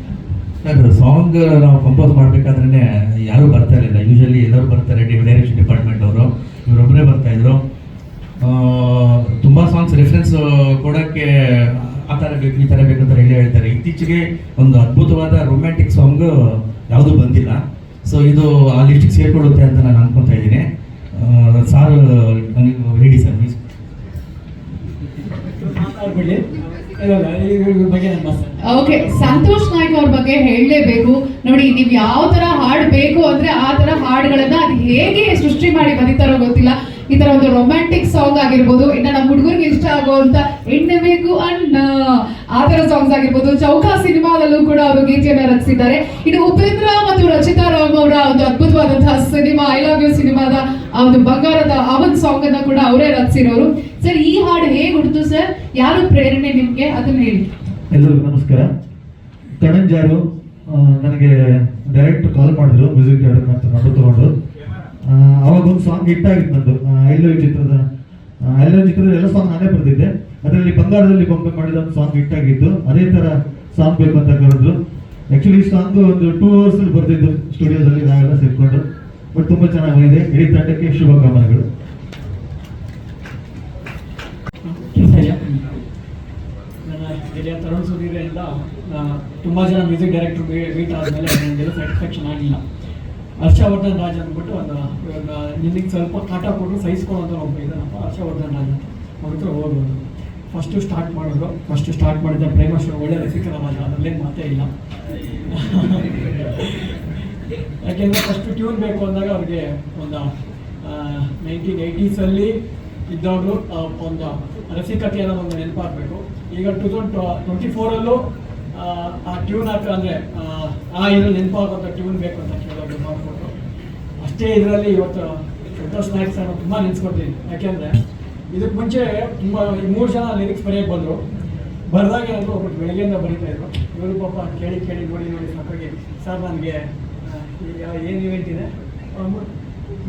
ಸರ್ ಸಾಂಗ್ ನಾವು ಕಂಪೋಸ್ ಮಾಡಬೇಕಾದ್ರೆ ಯಾರು ಬರ್ತಾ ಇರಲಿಲ್ಲ. ಯೂಶಲಿ ಎಲ್ಲರೂ ಬರ್ತಾರೆ ಡೈರೆಕ್ಷನ್ ಡಿಪಾರ್ಟ್ಮೆಂಟ್ ಅವರು. ಇವರೊಬ್ಬರೇ ಬರ್ತಾ ಇದ್ರು. ತುಂಬ ಸಾಂಗ್ಸ್ ರೆಫರೆನ್ಸ್ ಕೊಡೋಕ್ಕೆ ಆ ಥರ ಬೇಕು ಈ ಥರ ಬೇಕು ಅಂತ ಹೇಳಿ ಹೇಳ್ತಾರೆ. ಇತ್ತೀಚೆಗೆ ಒಂದು ಅದ್ಭುತವಾದ ರೊಮ್ಯಾಂಟಿಕ್ ಸಾಂಗ್ ಯಾವುದೂ ಬಂದಿಲ್ಲ. ಸೊ ಇದು ಆ ಲಿಸ್ಟಿಗೆ ಸೇರಿಕೊಳ್ಳುತ್ತೆ ಅಂತ ನಾನು ಅನ್ಕೊತಾ ಇದ್ದೀನಿ. ಸಾರ್ ನೀವು ಹೇಳಿ sir please okay Santosh Naik ಅವ್ರ ಬಗ್ಗೆ ಹೇಳಲೇಬೇಕು. ನೋಡಿ ನೀವು ಯಾವ ತರ ಹಾಡು ಬೇಕು ಅಂದ್ರೆ ಆ ತರ ಹಾಡುಗಳನ್ನ ಅದು ಹೇಗೆ ಸೃಷ್ಟಿ ಮಾಡಿ ಬರೀತಾರೋ ಗೊತ್ತಿಲ್ಲ. ಈ ತರ ಒಂದು ರೊಮ್ಯಾಂಟಿಕ್ ಸಾಂಗ್ ಆಗಿರ್ಬೋದು ಇನ್ನ ನಮ್ಮ ಹುಡುಗರಿಗೆ ಇಷ್ಟ ಆಗುವಂತ ಎಣ್ಣೆ ಬೇಕು ಅಣ್ಣ ಆ ತರ ಸಾಂಗ್ಸ್ ಆಗಿರ್ಬೋದು. ಚೌಕಾ ಸಿನಿಮಾದಲ್ಲೂ ಕೂಡ ಅವರು ಗೀತೆಯನ್ನ ರಚಿಸಿದ್ದಾರೆ. ಇನ್ನು ಉಪೇಂದ್ರ ಮತ್ತು ರಚಿತಾ ರಾಮ್ ಅವರ ಒಂದು ಅದ್ಭುತವಾದಂತಹ ಸಿನಿಮಾ ಐ ಲವ್ ಯು ಸಿನಿಮಾದ ಆ ಒಂದು ಬಂಗಾರದ ಆ ಒಂದು ಸಾಂಗ್ ಅನ್ನ ಕೂಡ ಅವರೇ ರಚಿಸಿರೋರು. ಸರ್, ಈ ಹಾಡು ಹೇಗೆ ಹುಡ್ತು ಸರ್? ಯಾರು ಪ್ರೇರಣೆ ನಿಮ್ಗೆ? ಅದನ್ನ ಹೇಳಿ. ಎಲ್ಲರಿಗೂ ನಮಸ್ಕಾರ. ಕಣಂಜಾರು ನನಗೆ ಡೈರೆಕ್ಟ್ ಕಾಲ್ ಮಾಡಿದ್ರು ಮ್ಯೂಸಿಕ್ ಡೈರೆಕ್ಟರ್ ಅಂತ ನಂಬರ್ ತಗೊಂಡು. ಅವಾಗ ಒಂದು ಸಾಂಗ್ ಆಗಿತ್ತು ನಂದು ಐಲವ್ ಚಿತ್ರದ. ಐಲವ್ ಚಿತ್ರದ ಎಲ್ಲ ಸಾಂಗ್ ನಾನೇ ಬರೆದಿದ್ದೆ. ಅದರಲ್ಲಿ ಬಂಗಾರದಲ್ಲಿ ಬೊಂಬೆ ಮಾಡಿದ ಒಂದು ಸಾಂಗ್ ಹಿಟ್ ಆಗಿತ್ತು. ಅದೇ ತರ ಸಾಂಗ್ ಬೇಕು ಅಂತ ಕರೆದ್ರು. ಆ್ಯಕ್ಚುಲಿ ಸಾಂಗ್ ಒಂದು ಟೂ ಅವರ್ಸ್ ಅಲ್ಲಿ ಬರ್ತಿದ್ದು ಸ್ಟುಡಿಯೋದಲ್ಲಿ ನಾವೆಲ್ಲ ಸೇರ್ಕೊಂಡು. ಬಟ್ ತುಂಬಾ ಚೆನ್ನಾಗಿದೆ. ಇಡೀ ತಂಡಕ್ಕೆ ಶುಭಕಾಮನೆಗಳು ಗೆಳೆಯ ತರುಣ್ ಸುಧೀರಿಂದ ತುಂಬ ಜನ ಮ್ಯೂಸಿಕ್ ಡೈರೆಕ್ಟರ್ ಮೀಟ್ ಆದಮೇಲೆ ನನಗೆಲ್ಲ ಸ್ಯಾಟಿಸ್ಫ್ಯಾಕ್ಷನ್ ಆಗಿಲ್ಲ. ಹರ್ಷವರ್ಧನ್ ರಾಜ್ ಅಂದ್ಬಿಟ್ಟು ಒಂದು ನಿನ್ನಿಗೆ ಸ್ವಲ್ಪ ಕಾಟ ಕೊಟ್ಟು ಸಹಿಸ್ಕೊಳ್ಳೋಂಥ ಒಬ್ಬ ಇದ್ದಾನಪ್ಪ ಹರ್ಷವರ್ಧನ್ ರಾಜ್ ಅಂತ. ಅವ್ರ ಹತ್ರ ಹೋಗ್ಬೋದು. ಫಸ್ಟು ಸ್ಟಾರ್ಟ್ ಮಾಡಿದ್ರು. ಫಸ್ಟು ಸ್ಟಾರ್ಟ್ ಮಾಡಿದ ಶೋ ಒಳ್ಳೆ ರಸಿಕರ ರಾಜ ಅದರಲ್ಲೇನು ಮಾತೇ ಇಲ್ಲ. ಯಾಕೆಂದರೆ ಫಸ್ಟ್ ಟ್ಯೂನ್ ಬೇಕು ಅಂದಾಗ ಅವ್ರಿಗೆ ಒಂದು ನೈನ್ಟೀನ್ ಏಯ್ಟೀಸಲ್ಲಿ ಇದ್ದವರು ಒಂದು ರಸಿಕತೆ ಅನ್ನೋದು ಒಂದು ನೆನಪಾಗಬೇಕು. ಈಗ ಟೂ ತೌಸಂಡ್ ಟ್ವೆಂಟಿ ಫೋರಲ್ಲೂ ಆ ಟ್ಯೂನ್ ಹಾಕ ಅಂದರೆ, ಆ ಇದ್ರ ನೆನಪಾಗುವಂಥ ಟ್ಯೂನ್ ಬೇಕು ಅಂತ ಕೇಳೋದು ಮಾಡಿಕೊಟ್ಟು. ಅಷ್ಟೇ ಇದರಲ್ಲಿ ಇವತ್ತು ಸಂತೋಷ್ ನಾಯಕ್ ಸರ್ ತುಂಬ ನೆನೆಸ್ಕೊಡ್ತೀನಿ. ಯಾಕೆಂದರೆ ಇದಕ್ಕೆ ಮುಂಚೆ ತುಂಬ ಮೂರು ಜನ ಲಿರಿಕ್ಸ್ ಬರೆಯಕ್ಕೆ ಬಂದರು. ಬರೆದಾಗ ಏನಾದ್ರು ಒಬ್ಬರು ಬೆಳಗ್ಗೆಯಿಂದ ಬರೀತಾ ಇದ್ರು. ಇವರು ಪಾಪ ಕೇಳಿ ಕೇಳಿ ನೋಡಿ ನೋಡಿ ಸಾಕಾಗಿ, ಸರ್, ನನಗೆ ಏನು ಇವೆಂಟ್ ಇದೆ?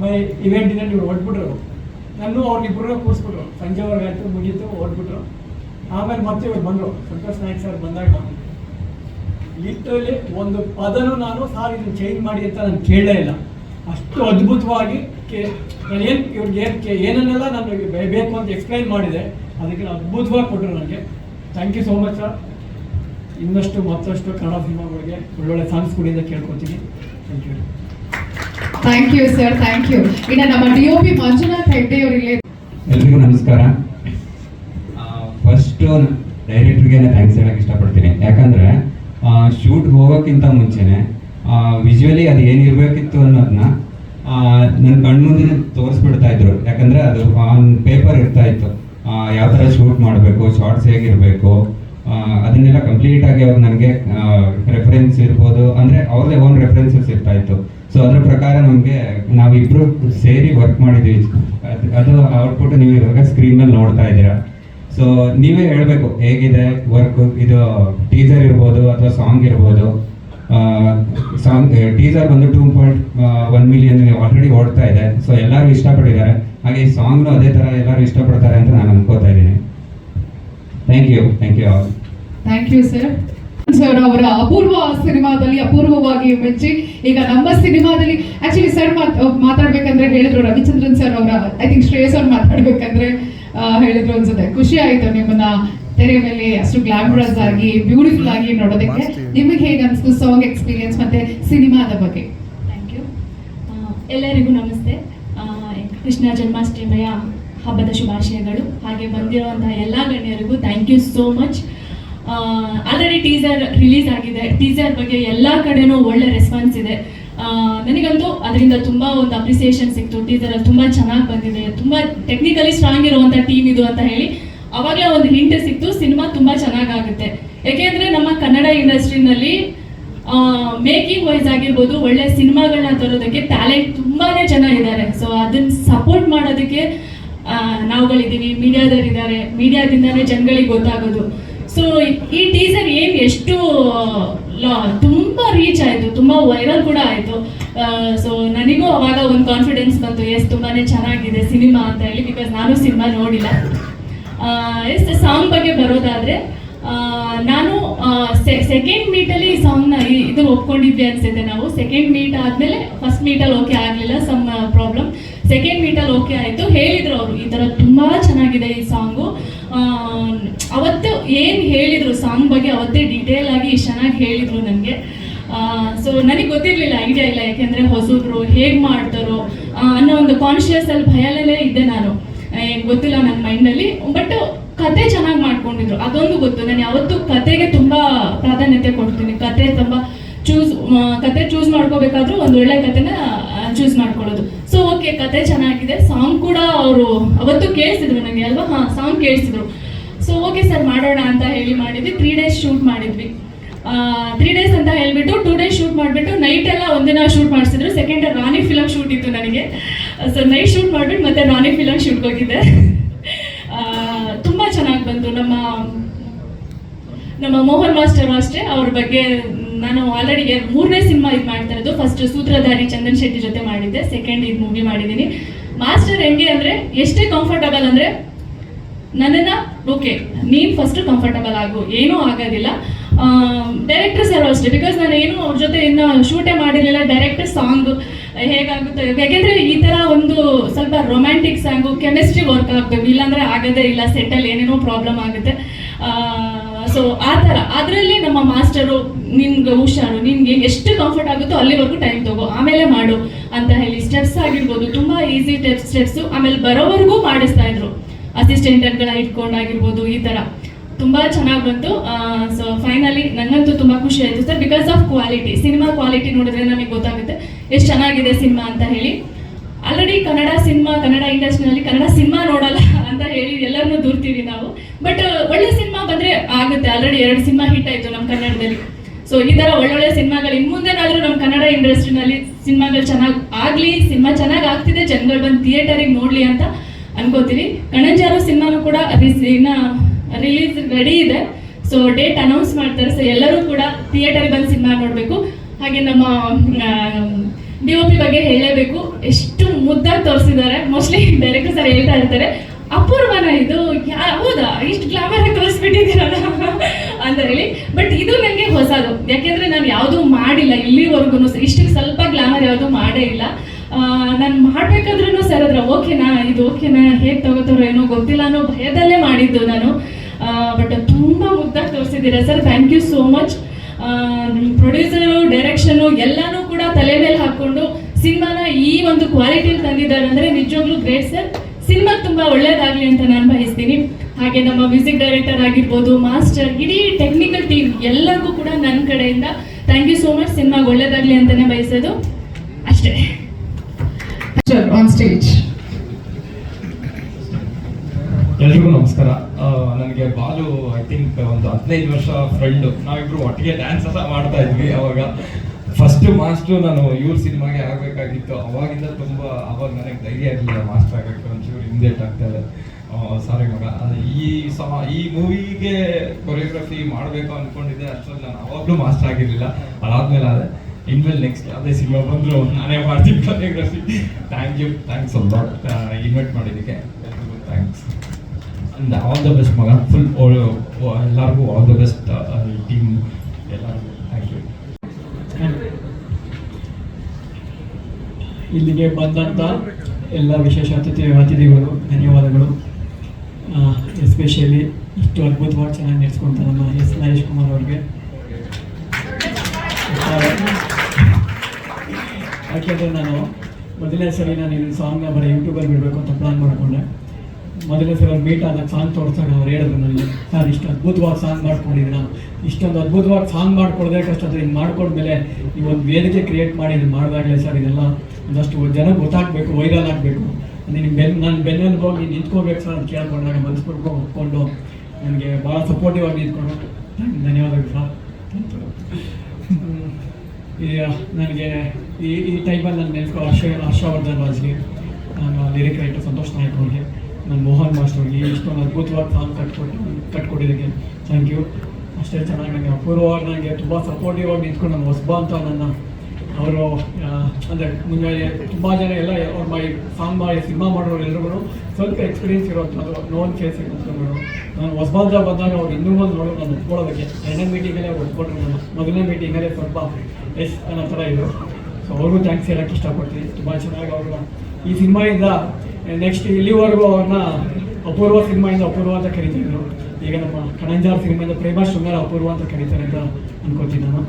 ಮೈ ಇವೆಂಟ್ ಇದೆ ನೀವು ಹೊಡ್ಬಿಟ್ರು. ನಾನು ಅವ್ರಿಗಿಬ್ರು ಕೂರಿಸ್ಬಿಟ್ರು. ಸಂಜೆವರೆಗೆ ಆಯಿತು, ಮುಗೀತು, ಹೊಡ್ಬಿಟ್ರು. ಆಮೇಲೆ ಮತ್ತೆ ಇವ್ರು ಬಂದರು. ಸಂತೋಷ್ ನಾಯಕ್ ಸರ್ ಬಂದಾಗ ಲಿಟ್ರಲಿ ಒಂದು ಪದನು ನಾನು ಸಾರ್ ಇದನ್ನು ಚೇಂಜ್ ಮಾಡಿ ಅಂತ ನಾನು ಕೇಳಲೇ ಇಲ್ಲ. ಅಷ್ಟು ಅದ್ಭುತವಾಗಿ ಕೇ, ನಾನು ಏನು, ಇವ್ರಿಗೆ ಏನು ಕೇ, ಏನನ್ನೆಲ್ಲ ನನಗೆ ಬೇಕು ಅಂತ ಎಕ್ಸ್ಪ್ಲೈನ್ ಮಾಡಿದೆ. ಅದಕ್ಕೆ ಅದ್ಭುತವಾಗಿ ಕೊಟ್ಟರು ನನಗೆ. Thank you so much sir ಇನ್ನಷ್ಟು ಮತ್ತಷ್ಟು ಕನ್ನಡ ಸಿನಿಮಾಗಳಿಗೆ ಒಳ್ಳೊಳ್ಳೆ ಸಾಂಗ್ಸ್ ಕೊಡಿ ಕೇಳ್ಕೊತೀನಿ. Thank you sir thank you ಇನ್ನು ನಮ್ಮ D O P Manjunath Hegde ಅವರಿಗೆ ಎಲ್ರಿಗೂ ನಮಸ್ಕಾರ. ಫಸ್ಟು ಡೈರೆಕ್ಟ್ರಿಗೆ ಥ್ಯಾಂಕ್ಸ್ ಹೇಳಕ್ಕೆ ಇಷ್ಟಪಡ್ತೀನಿ. ಯಾಕಂದರೆ ಶೂಟ್ ಹೋಗೋಕ್ಕಿಂತ ಮುಂಚೆನೆ ವಿಜುವಲಿ ಅದು ಏನಿರಬೇಕಿತ್ತು ಅನ್ನೋದನ್ನ ನನ್ನ ಕಣ್ಮುಂದೆ ತೋರಿಸ್ಬಿಡ್ತಾ ಇದ್ರು. ಯಾಕಂದರೆ ಅದು ಆನ್ ಪೇಪರ್ ಇರ್ತಾ ಇತ್ತು. ಯಾವ ಥರ ಶೂಟ್ ಮಾಡಬೇಕು ಶಾರ್ಟ್ಸ್ ಹೇಗಿರಬೇಕು ಅದನ್ನೆಲ್ಲ ಕಂಪ್ಲೀಟ್ ಆಗಿ ಅವ್ರು ನನಗೆ ರೆಫರೆನ್ಸ್ ಇರ್ಬೋದು. ಅಂದರೆ ಅವ್ರದೇ ಓನ್ ರೆಫರೆನ್ಸಸ್ ಇರ್ತಾ ಇತ್ತು. ಸೊ ಅದ್ರ ಪ್ರಕಾರ ನಮಗೆ ನಾವಿಬ್ರು ಸೇರಿ ವರ್ಕ್ ಮಾಡಿದ್ವಿ. ಅದ್- ಔಟ್ಪುಟ್ ನೀವು ಇವಾಗ ಸ್ಕ್ರೀನ್ ಮೇಲೆ ನೋಡ್ತಾ ಇದ್ದೀರಾ. ಸೊ ನೀವೇ ಹೇಳಬೇಕು, ಹೇಗಿದೆ ವರ್ಕ್ ಇದು ಟೀಸರ್ ಇರ್ಬೋದು ಅಥವಾ ಸಾಂಗ್ ಇರ್ಬೋದು. ಸಾಂಗ್ ಟೀಸರ್ ಬಂದು two point one million already ಓಡ್ತಾ ಇದೆ. ಸೊ ಎಲ್ಲರೂ ಇಷ್ಟಪಟ್ಟಿದ್ದಾರೆ. ಹಾಗೆ ಈ ಸಾಂಗ್ನು ಅದೇ ಥರ ಎಲ್ಲರೂ ಇಷ್ಟಪಡ್ತಾರೆ ಅಂತ ನಾನು ಅನ್ಕೋತಾ ಇದ್ದೀನಿ. Thank you thank you all thank you sir sir ಅವರ ಅಪೂರ್ವ ಸಿನಿಮಾದಲ್ಲಿ ಅಪೂರ್ವವಾಗಿ ಮೆಚ್ಚಿ ಈಗ ನಮ್ಮ ಸಿನಿಮಾದಲ್ಲಿ ಆಕ್ಚುಲಿ ಸರ್ ಮಾತಾಡ್ಬೇಕಂದ್ರೆ ಹೇಳಿದ್ರು ರವಿಚಂದ್ರನ್ ಸರ್ ಅವರ ಐ ಥಿಂಕ್ ಶ್ರೇಯಸ್ ಅವ್ರು ಮಾತಾಡ್ಬೇಕಂದ್ರೆ ಆ, ಹೇಳಿದ್ರು ಅನ್ಸುತ್ತೆ. ಖುಷಿ ಆಯ್ತು ನಿಮ್ಮನ್ನ ತೆರೆ ಮೇಲೆ ಅಷ್ಟು ಗ್ಲಾಮರಸ್ ಆಗಿ ಬ್ಯೂಟಿಫುಲ್ ಆಗಿ ನೋಡೋದಕ್ಕೆ. ನಿಮಗೆ ಹೇಗೆ ಅನಿಸ್ತು ಸಾಂಗ್ ಎಕ್ಸ್ಪೀರಿಯನ್ಸ್ ಮತ್ತೆ ಸಿನಿಮಾದ ಬಗ್ಗೆ? ಥ್ಯಾಂಕ್ ಯು ಎಲ್ಲರಿಗೂ ನಮಸ್ತೆ. ಆ, ಕೃಷ್ಣ ಜನ್ಮಾಷ್ಟಮಿಯ ಹಬ್ಬದ ಶುಭಾಶಯಗಳು. ಹಾಗೆ ಬಂದಿರುವಂತಹ ಎಲ್ಲ ಗಣ್ಯರಿಗೂ thank you so much already teaser release ಆಗಿದೆ. ಟೀಸರ್ ಬಗ್ಗೆ ಎಲ್ಲ ಕಡೆನೂ ಒಳ್ಳೆ ರೆಸ್ಪಾನ್ಸ್ ಇದೆ. ನನಗಂತೂ ಅದರಿಂದ ತುಂಬ ಒಂದು ಅಪ್ರಿಸಿಯೇಷನ್ ಸಿಕ್ತು. ಟೀಸರ್ ತುಂಬ ಚೆನ್ನಾಗಿ ಬಂದಿದೆ. ತುಂಬ ಟೆಕ್ನಿಕಲಿ ಸ್ಟ್ರಾಂಗ್ ಇರುವಂಥ ಟೀಮ್ ಇದು ಅಂತ ಹೇಳಿ ಅವಾಗಲೇ ಒಂದು ಹಿಂಟ್ ಸಿಕ್ತು. ಸಿನಿಮಾ ತುಂಬ ಚೆನ್ನಾಗಾಗುತ್ತೆ. ಯಾಕೆಂದರೆ ನಮ್ಮ ಕನ್ನಡ ಇಂಡಸ್ಟ್ರಿನಲ್ಲಿ ಮೇಕಿಂಗ್ ವೈಸ್ ಆಗಿರ್ಬೋದು, ಒಳ್ಳೆ ಸಿನಿಮಾಗಳನ್ನ ತರೋದಕ್ಕೆ ಟ್ಯಾಲೆಂಟ್ ತುಂಬಾನೇ ಜನ ಇದ್ದಾರೆ. ಸೊ ಅದನ್ನ ಸಪೋರ್ಟ್ ಮಾಡೋದಕ್ಕೆ ನಾವುಗಳಿದ್ದೀವಿ. ಮೀಡಿಯಾದವರಿದ್ದಾರೆ ಮೀಡಿಯಾದಿಂದನೇ ಜನಗಳಿಗೆ ಗೊತ್ತಾಗೋದು. ಸೊ ಈ ಟೀಸರ್ ಏನು ಎಷ್ಟು ತುಂಬಾ ರೀಚ್ ಆಯಿತು, ತುಂಬ ವೈರಲ್ ಕೂಡ ಆಯಿತು. ಸೊ ನನಗೂ ಅವಾಗ ಒಂದು ಕಾನ್ಫಿಡೆನ್ಸ್ ಬಂತು ಎಸ್ ತುಂಬಾನೇ ಚೆನ್ನಾಗಿದೆ ಸಿನಿಮಾ ಅಂತ ಹೇಳಿ ಬಿಕಾಸ್ ನಾನು ಸಿನಿಮಾ ನೋಡಿಲ್ಲ. ಎಸ್ ಸಾಂಗ್ ಬಗ್ಗೆ ಬರೋದಾದ್ರೆ ನಾನು ಸೆಕೆಂಡ್ ಮೀಟಲ್ಲಿ ಈ ಸಾಂಗ್ನ ಇದು ಒಪ್ಕೊಂಡಿದ್ವಿ ಅನ್ಸುತ್ತೆ ನಾವು. ಸೆಕೆಂಡ್ ಮೀಟ್ ಆದಮೇಲೆ ಫಸ್ಟ್ ಮೀಟಲ್ಲಿ ಓಕೆ ಆಗಲಿಲ್ಲ ಸಮ್ ಪ್ರಾಬ್ಲಮ್ ಸೆಕೆಂಡ್ ಮೀಟಲ್ಲಿ ಓಕೆ ಆಯಿತು. ಹೇಳಿದರು ಅವರು, ಈ ಥರ ತುಂಬ ಚೆನ್ನಾಗಿದೆ ಈ ಸಾಂಗು ಅವತ್ತು ಏನು ಹೇಳಿದರು ಸಾಂಗ್ ಬಗ್ಗೆ ಅವತ್ತೇ ಡೀಟೇಲ್ ಆಗಿ ಚೆನ್ನಾಗಿ ಹೇಳಿದರು ನನಗೆ. ಸೊ ನನಗೆ ಗೊತ್ತಿರಲಿಲ್ಲ ಐಡಿಯಾ ಇಲ್ಲ, ಯಾಕೆಂದರೆ ಹೊಸಬ್ರು ಹೇಗೆ ಮಾಡ್ತಾರೋ ಅನ್ನೋ ಒಂದು ಕಾನ್ಶಿಯಸ್ ಅಲ್ಲಿ ಇದ್ದೆ ನಾನು. ಗೊತ್ತಿಲ್ಲ ನನ್ನ ಮೈಂಡಲ್ಲಿ ಬಟ್ ಕತೆ ಚೆನ್ನಾಗಿ ಮಾಡ್ಕೊಂಡಿದ್ರು. ಅದೊಂದು ಗೊತ್ತು. ನಾನು ಯಾವತ್ತೂ ಕತೆಗೆ ತುಂಬ ಪ್ರಾಧಾನ್ಯತೆ ಕೊಡ್ತೀನಿ. ಕತೆ ತುಂಬ ಚೂಸ್ ಕತೆ ಚೂಸ್ ಮಾಡ್ಕೋಬೇಕಾದ್ರೂ ಒಂದು ಒಳ್ಳೆ ಕತೆನ ಚೂಸ್ ಮಾಡ್ಕೊಳ್ಳೋದು. ಸೊ ಓಕೆ ಕತೆ ಚೆನ್ನಾಗಿದೆ. ಸಾಂಗ್ ಕೂಡ ಅವರು ಅವತ್ತು ಕೇಳಿಸಿದ್ರು ನನಗೆ ಅಲ್ವಾ? ಹಾಂ ಸಾಂಗ್ ಕೇಳಿಸಿದ್ರು. ಸೊ ಓಕೆ ಸರ್ ಮಾಡೋಣ ಅಂತ ಹೇಳಿ ಮಾಡಿದ್ವಿ. ತ್ರೀ ಡೇಸ್ ಶೂಟ್ ಮಾಡಿದ್ವಿ. ತ್ರೀ ಡೇಸ್ ಅಂತ ಹೇಳ್ಬಿಟ್ಟು ಟೂ ಡೇಸ್ ಶೂಟ್ ಮಾಡಿಬಿಟ್ಟು ನೈಟ್ ಎಲ್ಲ ಒಂದಿನ ಶೂಟ್ ಮಾಡಿಸಿದ್ರು. ಸೆಕೆಂಡ್ ರಾಣಿ ಫಿಲಮ್ ಶೂಟ್ ಇತ್ತು ನನಗೆ. ಸೊ ನೈಟ್ ಶೂಟ್ ಮಾಡಿಬಿಟ್ಟು ಮತ್ತೆ ರಾಣಿ ಫಿಲಮ್ ಶೂಟ್ ಹೋಗಿದ್ದೆ. ತುಂಬ ತುಂಬಾ ಚೆನ್ನಾಗಿ ಬಂತು. ನಮ್ಮ ನಮ್ಮ ಮೋಹನ್ ಮಾಸ್ಟರ್ ಅಷ್ಟೇ ಅವ್ರ ಬಗ್ಗೆ ನಾನು ಆಲ್ರೆಡಿ ಮೂರನೇ ಸಿನಿಮಾ ಇದು ಮಾಡ್ತಾ ಇರೋದು. ಫಸ್ಟ್ ಸೂತ್ರಧಾರಿ ಚಂದನ್ ಶೆಟ್ಟಿ ಜೊತೆ ಮಾಡಿದ್ದೆ. ಸೆಕೆಂಡ್ ಇದು ಮೂವಿ ಮಾಡಿದ್ದೀನಿ. ಮಾಸ್ಟರ್ ಹೆಂಗೆ ಅಂದ್ರೆ ಎಷ್ಟೇ ಕಂಫರ್ಟಬಲ್ ಅಂದ್ರೆ ನನ್ನನ್ನ ಓಕೆ ನೀನು ಫಸ್ಟ್ ಕಂಫರ್ಟಬಲ್ ಆಗು. ಏನೂ ಆಗೋದಿಲ್ಲ. ಡೈರೆಕ್ಟರ್ ಸರ್ ಅಷ್ಟೇ. ಬಿಕಾಸ್ ನಾನು ಏನು ಅವ್ರ ಜೊತೆ ಇನ್ನು ಶೂಟೇ ಮಾಡಿರಲಿಲ್ಲ. ಡೈರೆಕ್ಟ್ ಸಾಂಗ್ ಹೇಗಾಗುತ್ತೆ? ಯಾಕೆಂದ್ರೆ ಈ ತರ ಒಂದು ಸ್ವಲ್ಪ ರೊಮ್ಯಾಂಟಿಕ್ ಸಾಂಗು ಕೆಮಿಸ್ಟ್ರಿ ವರ್ಕ್ ಆಗಬೇಕು. ಇಲ್ಲಾಂದ್ರೆ ಆಗೋದೇ ಇಲ್ಲ. ಸೆಟ್ಟಲ್ಲಿ ಏನೇನೋ ಪ್ರಾಬ್ಲಮ್ ಆಗುತ್ತೆ. ಸೊ ಆ ಥರ. ಅದರಲ್ಲಿ ನಮ್ಮ ಮಾಸ್ಟರು ನಿನ್ಗೆ ಹುಷಾರು ನಿನ್ಗೆ ಎಷ್ಟು ಕಂಫರ್ಟ್ ಆಗುತ್ತೋ ಅಲ್ಲಿವರೆಗೂ ಟೈಮ್ ತಗೋ, ಆಮೇಲೆ ಮಾಡು ಅಂತ ಹೇಳಿ ಸ್ಟೆಪ್ಸ್ ಆಗಿರ್ಬೋದು, ತುಂಬಾ ಈಸಿ ಟೆಪ್ ಸ್ಟೆಪ್ಸು ಆಮೇಲೆ ಬರೋವರೆಗೂ ಮಾಡಿಸ್ತಾ ಇದ್ರು. ಅಸಿಸ್ಟೆಂಟ್ಗಳ ಇಟ್ಕೊಂಡಾಗಿರ್ಬೋದು ಈ ಥರ. ತುಂಬ ಚೆನ್ನಾಗಿ ಬಂತು. ಸೊ ಫೈನಲಿ ನನಗಂತೂ ತುಂಬ ಖುಷಿ ಆಯಿತು sir. Because of quality cinema quality ನೋಡಿದ್ರೆ ನಮಗೆ ಗೊತ್ತಾಗುತ್ತೆ. ಎಷ್ಟು ಚೆನ್ನಾಗಿದೆ ಸಿನಿಮಾ ಅಂತ ಹೇಳಿ. ಆಲ್ರೆಡಿ ಕನ್ನಡ ಸಿನಿಮಾ ಕನ್ನಡ ಇಂಡಸ್ಟ್ರಿನಲ್ಲಿ ಕನ್ನಡ ಸಿನಿಮಾ ನೋಡಲ್ಲ ಅಂತ ಹೇಳಿ ಎಲ್ಲರನ್ನೂ ದೂರ್ತೀವಿ ನಾವು. ಬಟ್ ಒಳ್ಳೆ ಸಿನಿಮಾ ಬಂದರೆ ಆಗುತ್ತೆ. ಆಲ್ರೆಡಿ ಎರಡು ಸಿನಿಮಾ ಹಿಟ್ ಆಯ್ತು ನಮ್ಮ ಕನ್ನಡದಲ್ಲಿ. ಸೊ ಈ ಥರ ಒಳ್ಳೊಳ್ಳೆ ಸಿನಿಮಾಗಳು ಇನ್ನು ಮುಂದೆನಾದರೂ ನಮ್ಮ ಕನ್ನಡ ಇಂಡಸ್ಟ್ರಿನಲ್ಲಿ ಸಿನಿಮಾಗಳು ಚೆನ್ನಾಗಿ ಆಗಲಿ ಸಿನಿಮಾ ಚೆನ್ನಾಗಿ ಆಗ್ತಿದೆ, ಜನಗಳು ಬಂದು ಥಿಯೇಟರಿಗೆ ನೋಡಲಿ ಅಂತ ಅನ್ಕೋತೀವಿ. ಕಣಂಜಾರು ಸಿನಿಮಾನು ಕೂಡ ಇನ್ನ ರಿಲೀಸ್ ರೆಡಿ ಇದೆ. ಸೊ ಡೇಟ್ ಅನೌನ್ಸ್ ಮಾಡ್ತಾರೆ. ಸೊ ಎಲ್ಲರೂ ಕೂಡ ಥಿಯೇಟರ್ ಬಂದು ಸಿನಿಮಾ ನೋಡಬೇಕು. ಹಾಗೆ ನಮ್ಮ ಡಿ ಬಗ್ಗೆ ಹೇಳಲೇಬೇಕು ಎಷ್ಟು ಮುದ್ದಾಗಿ ತೋರಿಸಿದ್ದಾರೆ. ಮೋಸ್ಟ್ಲಿ ಡೈರೆಕ್ಟರ್ ಸರ್ ಹೇಳ್ತಾ ಇರ್ತಾರೆ. ಅಪೂರ್ವನ ಇದು ಹೌದಾ? ಇಷ್ಟು ಗ್ಲಾಮರ್ ತೋರಿಸ್ಬಿಟ್ಟಿದ್ದೀರಲ್ಲ ಅಂತ ಹೇಳಿ. ಬಟ್ ಇದು ನನಗೆ ಹೊಸದು. ಯಾಕೆಂದ್ರೆ ನಾನು ಯಾವುದೂ ಮಾಡಿಲ್ಲ. ಇಲ್ಲಿವರೆಗೂ ಇಷ್ಟಕ್ಕೆ ಸ್ವಲ್ಪ ಗ್ಲಾಮರ್ ಯಾವುದೂ ಮಾಡೇ ಇಲ್ಲ. ನಾನು ಮಾಡ್ಬೇಕಾದ್ರೂ ಸರ್ ಅದ್ರ ಓಕೆನಾ? ಇದು ಓಕೆನಾ? ಹೇಗೆ ತಗೋತಾರೋ ಏನೋ ಗೊತ್ತಿಲ್ಲ ಅನ್ನೋ ಭಯದಲ್ಲೇ ಮಾಡಿದ್ದು ನಾನು. ಬಟ್ ತುಂಬ ಮುದ್ದಾಗಿ ತೋರಿಸಿದ್ದೀರಾ sir. Thank you so much producer direction ಎಲ್ಲನೂ ತಲೆ ಮೇಲೆ ಹಾಕೊಂಡು ಸಿನಿಮಾನ ಈ ಒಂದು ಕ್ವಾಲಿಟಿಯಲ್ಲಿ ತಂದಿದ್ದಾರೆ ಅಂದ್ರೆ ನಿಜವಾಗ್ಲೂ ಗ್ರೇಟ್ ಸರ್ ಸಿನಿಮಾ ತುಂಬಾ ಒಳ್ಳೇದಾಗ್ಲಿ ಅಂತ ನಾನು ಬಯಸ್ತೀನಿ ಹಾಗೆ ನಮ್ಮ ಮ್ಯೂಸಿಕ್ ಡೈರೆಕ್ಟರ್ ಆಗಿರ್ಬೋದು ಮಾಸ್ಟರ್ ಇಡೀ ಟೆಕ್ನಿಕಲ್ ಟೀಮ್ ಎಲ್ಲರಿಗೂ ಕೂಡ ನನ್ನ ಕಡೆಯಿಂದ ಥ್ಯಾಂಕ್ ಯು ಸೋ ಮಚ್ ಸಿನಿಮಾಗೆ ಒಳ್ಳೇದಾಗ್ಲಿ ಅಂತಾನೆ ಬಯಸೋದು. ಅಷ್ಟೇ. ಆನ್ ಸ್ಟೇಜ್ ಎಲ್ರಿಗೂ ನಮಸ್ಕಾರ. ನನಗೆ ಬಾಲು ಐ ಥಿಂಕ್ ಒಂದು ಹದಿನೈದು ವರ್ಷ ಫ್ರೆಂಡು ನಾವಿಬ್ರು ಒಟ್ಟಿಗೆ ಡ್ಯಾನ್ಸ್ ಎಲ್ಲ ಮಾಡ್ತಾ ಇದ್ವಿ ಅವಾಗ. ಫಸ್ಟ್ ಮಾಸ್ಟ್ರು ನಾನು ಇವ್ರ ಸಿನಿಮಾಗೆ ಆಗಬೇಕಾಗಿತ್ತು. ಅವಾಗಿಂದ ತುಂಬ, ಅವಾಗ ನನಗೆ ಧೈರ್ಯ ಇರಲಿಲ್ಲ ಮಾಸ್ಟರ್ ಆಗಕ್ಕೆ. ಒಂಚೂರು ಹಿಂದೇಟ್ ಆಗ್ತಾಯಿದೆ ಸಾರಿ ಮಗ. ಅದು ಈ ಸಮ, ಈ ಮೂವಿಗೆ ಕೊರಿಯೋಗ್ರಫಿ ಮಾಡಬೇಕು ಅಂದ್ಕೊಂಡಿದ್ದೆ ಅಷ್ಟರಲ್ಲಿ ನಾನು ಅವಾಗಲೂ ಮಾಸ್ಟರ್ ಆಗಿರಲಿಲ್ಲ. ಅದಾದ್ಮೇಲೆ ಅದೇ ಇನ್ಮೇಲೆ ನೆಕ್ಸ್ಟ್ ಯಾವುದೇ ಸಿನಿಮಾ ಬಂದರು. ನಾನೇ ಮಾಡ್ತೀನಿ ಕೊರಿಯೋಗ್ರಫಿ ಥ್ಯಾಂಕ್ ಯು ಥ್ಯಾಂಕ್ಸ್ ಅಲ್ಲ ಇನ್ವೈಟ್ ಮಾಡಿದ್ದಕ್ಕೆ. ಎಲ್ರಿಗೂ thanks and all the best ಮಗ ಫುಲ್ ಎಲ್ಲರಿಗೂ ಆಲ್ ದ ಬೆಸ್ಟ್ ಟೀಮ್ ಎಲ್ಲರಿಗೂ. ಥ್ಯಾಂಕ್ ಯು ಇಲ್ಲಿಗೆ ಬಂದಂಥ ಎಲ್ಲ ವಿಶೇಷ ಅತಿಥಿ ಅತಿಥಿಗಳು, ಧನ್ಯವಾದಗಳು. ಎಸ್ಪೆಷಲಿ ಇಷ್ಟು ಅದ್ಭುತವಾಗಿ ಚೆನ್ನಾಗಿ ನಡೆಸ್ಕೊಂತ ನಮ್ಮ ಎಸ್ ನರೇಶ್ ಕುಮಾರ್ ಅವ್ರಿಗೆ. ಯಾಕೆಂದರೆ ನಾನು ಮೊದಲನೇ ಸರಿ ನಾನು ಇಲ್ಲಿ ಸಾಂಗ್ನ ಬರೀ ಯೂಟ್ಯೂಬಲ್ಲಿ ಬಿಡಬೇಕು ಅಂತ ಪ್ಲಾನ್ ಮಾಡಿಕೊಂಡೆ. ಮೊದಲನೇ ಸಲ ಮೀಟ್ ಆದಾಗ ಸಾಂಗ್ ತೋರಿಸ್ದಾಗ ಅವ್ರು ಹೇಳಿದ್ರು ನನಗೆ ಸರ್ ಇಷ್ಟು ಅದ್ಭುತವಾಗಿ ಸಾಂಗ್ ಮಾಡ್ಕೊಂಡಿದ್ದೀರ? ಇಷ್ಟೊಂದು ಅದ್ಭುತವಾದ ಸಾಂಗ್ ಮಾಡ್ಕೊಡೋದೇ ಕಷ್ಟ ಅದು ಹಿಂಗೆ ಮಾಡ್ಕೊಂಡ್ಮೇಲೆ ನೀವು ಒಂದು ವೇದಿಕೆ ಕ್ರಿಯೇಟ್ ಮಾಡಿ ಇದು ಮಾಡಿದಾಗಲೇ ಸರ್ ಇದೆಲ್ಲ ಒಂದಷ್ಟು ಜನ ಗೊತ್ತಾಗಬೇಕು ವೈರಲ್ ಆಗಬೇಕು. ನಿಮ್ಮ ಬೆನ್ ನನ್ನ ಬೆನ್ನಲ್ಲಿ ಹೋಗಿ ನಿಂತ್ಕೋಬೇಕು ಸರ್ ಅಂತ ಕೇಳ್ಕೊಂಡಾಗ ಮನಸ್ಸು ಬಿಡ್ಕೊಂಡು ಒಪ್ಕೊಂಡು ನನಗೆ ಭಾಳ ಸಪೋರ್ಟಿವ್ ಆಗಿ ನಿಂತ್ಕೊಂಡು ಧನ್ಯವಾದಗಳು ಸರ್. ಈ ನನಗೆ ಈ ಈ ಟೈಮಲ್ಲಿ ನಾನು ನೆನ್ಸ್ಕೊ ಹರ್ಷ, ಹರ್ಷವರ್ಧನ್ ರಾಜ್ಗೆ, ನಾನು ಲಿರಿಕ್ ರೈಟರ್ ಸಂತೋಷ್ ನಾಯ್ಕ ಅವ್ರಿಗೆ. ನಾನು ಮೋಹನ್ ಮಾಸ್ಟರ್ ಅವ್ರಿಗೆ ಇಷ್ಟೊಂದು ಅದ್ಭುತವಾದ ಸಾಂಗ್ ಕಟ್ಕೊಟ್ಟು ಕಟ್ಕೊಟ್ಟಿದ್ದಕ್ಕೆ. ಥ್ಯಾಂಕ್ ಯು ಅಷ್ಟೇ ಚೆನ್ನಾಗಿ ನನಗೆ ಅಪೂರ್ವವಾಗಿ ನನಗೆ ತುಂಬ ಸಪೋರ್ಟಿವ್ ಆಗಿ ನಿಂತ್ಕೊಂಡು ನಾನು ಹೊಸಬ ಅಂತ ನನ್ನ ಅವರು ಅಂದರೆ ಮುಂಜಾನೆ ತುಂಬ ಜನ ಎಲ್ಲ ಅವ್ರ ಮೈ ಸಾಂಗ್ ಮಾಡಿ ಸಿನಿಮಾ ಮಾಡೋರು ಎಲ್ಲರೂ ಸ್ವಲ್ಪ ಎಕ್ಸ್ಪೀರಿಯನ್ಸ್ ಇರೋಂಥದ್ದು ನೋನ್ ಕೇಸ್ ಇರೋದು ನಾನು ಹೊಸಬಾದ ಬಂದಾಗ ಅವ್ರು ಇನ್ನೂ ಒಂದು ನೋಡೋದು ನಾನು ಒಪ್ಕೊಳ್ಳೋದಕ್ಕೆ. ಎರಡನೇ ಮೀಟಿಂಗಲ್ಲೇ ಅವ್ರು ಒಪ್ಕೊಂಡ್ರು ನಾನು. ಮೊದಲನೇ ಮೀಟಿಂಗಲ್ಲೇ ಸ್ವಲ್ಪ ಎಸ್ ಅನ್ನೋ ಥರ ಇದ್ದರು ಸೊ ಅವ್ರಿಗೂ ಥ್ಯಾಂಕ್ಸ್ ಹೇಳೋಕ್ಕೆ ಇಷ್ಟಪಡ್ತೀನಿ. ತುಂಬ ಚೆನ್ನಾಗಿ ಅವರು ಈ ಸಿನಿಮಾಯಿಂದ ನೆಕ್ಸ್ಟ್ ಇಲ್ಲಿವರೆಗೂ ಅವ್ರನ್ನ ಅಪೂರ್ವ ಸಿನಿಮಾಯಿಂದ ಅಪೂರ್ವ ಅಂತ ಕರಿತಿದ್ರು ಈಗ ನಮ್ಮ ಕಣಂಜಾರ್ ಸಿನಿಮಾಯಿಂದ ಪ್ರೇಮ ಶೃಂಗಾರ ಅಪೂರ್ವ ಅಂತ ಕರೀತಾರೆ ಅಂತ ಅನ್ಕೋತೀನಿ ನಾನು.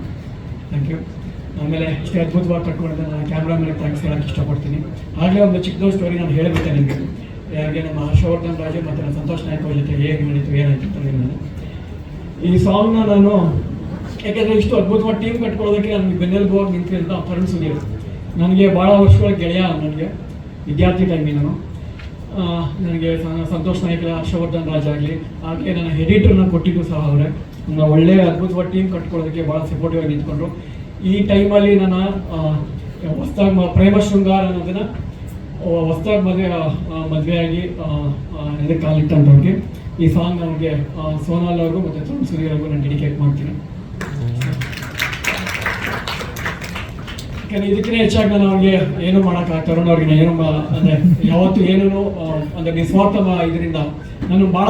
ಥ್ಯಾಂಕ್ ಯು ಆಮೇಲೆ ಇಷ್ಟೇ ಅದ್ಭುತವಾಗಿ ಕಟ್ಕೊಂಡಿದ್ದೆ ನಾನು ಕ್ಯಾಮ್ರಾ ಮೇಲೆ ಥ್ಯಾಂಕ್ಸ್ ಹೇಳಕ್ಕೆ ಇಷ್ಟಪಡ್ತೀನಿ. ಆಗಲೇ ಒಂದು ಚಿಕ್ಕದೊಂದು ಸ್ಟೋರಿ ನಾನು ಹೇಳಿಬಿಟ್ಟೆ ನಿಮಗೆ. ಹಾಗೆ ನಮ್ಮ ಹರ್ಷವರ್ಧನ್ ರಾಜು ಮತ್ತು ನಮ್ಮ ಸಂತೋಷ್ ನಾಯ್ಕ ಅವ್ರ ಜೊತೆ ಹೇಗೆ ನಡೀತು, ಏನಾಯ್ತು ನಾನು. ಈ ಸಾಂಗ್ನ ನಾನು, ಯಾಕೆಂದರೆ ಇಷ್ಟು ಅದ್ಭುತವಾಗಿ ಟೀಮ್ ಕಟ್ಕೊಳ್ಳೋದಕ್ಕೆ ನನಗೆ ಬೆನ್ನೆಲುಬು ಹೋಗಿ ನಿಂತಿದ್ದ ತರುಣ್ ಸುದೀರ್. ನನಗೆ ಭಾಳ ವರ್ಷಗಳ ಗೆಳೆಯ ನನಗೆ. ವಿದ್ಯಾರ್ಥಿ ಟೈಮಿನೂ ನಾನು ನನಗೆ ಸಂತೋಷ್ ನಾಯ್ಕ ಹರ್ಷವರ್ಧನ್ ರಾಜ್ ಆಗಲಿ, ಹಾಗೆ ನನ್ನ ಎಡಿಟರ್ನ ಕೊಟ್ಟಿದ್ದು ಸಹ ಅವರೇ. ಒಳ್ಳೆಯ ಅದ್ಭುತವಾದ ಟೀಮ್ ಕಟ್ಕೊಳ್ಳೋದಕ್ಕೆ ಭಾಳ ಸಪೋರ್ಟಿವ್ ಆಗಿ ನಿಂತ್ಕೊಂಡ್ರು. ಈ ಟೈಮಲ್ಲಿ ನನ್ನ ಹೊಸ್ದಾಗಿ ಪ್ರೇಮ ಶೃಂಗಾರ ಅನ್ನೋದನ್ನು ಹೊಸ್ದಾಗಿ ಮದುವೆ ಮದುವೆಯಾಗಿ ಕಾಲಿಟ್ಟಂಥವ್ರಿಗೆ. ಈ ಸಾಂಗ್ ನನಗೆ ಸೋನಾಲ್ ಅವ್ರಿಗೂ ಮತ್ತು ತರುಣ್ ಅವ್ರಿಗೂ ನಾನು ಡೆಡಿಕೇಟ್ ಮಾಡ್ತೀನಿ. ಯಾಕಂದ್ರೆ ಇದಕ್ಕಿಂತ ಹೆಚ್ಚಾಗಿ ನಾನು ಅವ್ರಿಗೆ ಏನು ಮಾಡೋಕ್ಕಾಗ ತರುಣ್ ಅವ್ರಿಗೆ ಏನು ಅಂದರೆ ಅಂದ್ರೆ ಯಾವತ್ತು ಏನೂ ಅಂದ್ರೆ ನಿಸ್ವಾರ್ಥ ಇದರಿಂದ ನಾನು ಭಾಳ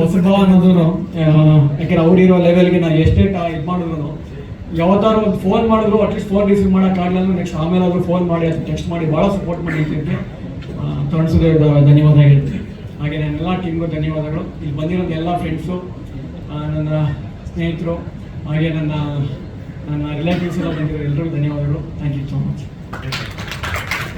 ಹೊಸಭಾವ ಅನ್ನೋದು ಯಾಕಂದ್ರೆ ಅವ್ರಿರೋ ಲೆವೆಲ್ಗೆ ನಾನು ಎಷ್ಟೇ ಇದು ಮಾಡಿದ್ರು ಯಾವತ್ತಾರು ಒಂದು ಫೋನ್ ಮಾಡಿದ್ರು ಅಟ್ಲೀಸ್ಟ್ ಫೋನ್ ರಿಸೀವ್ ಮಾಡೋಕ್ಕಾಗಲ್ಲ ನೆಕ್ಸ್ಟ್ ಆಮೇಲೆ ಆದರೂ ಫೋನ್ ಮಾಡಿ ಅದು ಟೆಕ್ಸ್ಟ್ ಮಾಡಿ ಭಾಳ ಸಪೋರ್ಟ್ ಮಾಡಿ ಇದಕ್ಕೆ ತಣಿಸೋದೇ ಧನ್ಯವಾದ ಹೇಳ್ತೀನಿ. ಹಾಗೆ ನನ್ನ ಎಲ್ಲ ಟೀಮ್ಗೂ ಧನ್ಯವಾದಗಳು. ಇಲ್ಲಿ ಬಂದಿರೋ ಎಲ್ಲ ಫ್ರೆಂಡ್ಸು ನನ್ನ ಸ್ನೇಹಿತರು ಹಾಗೆ ನನ್ನ ನನ್ನ ರಿಲೇಟಿವ್ಸ್ ಎಲ್ಲ ಬಂದಿರೋ ಎಲ್ರಿಗೂ ಧನ್ಯವಾದಗಳು. Thank you so much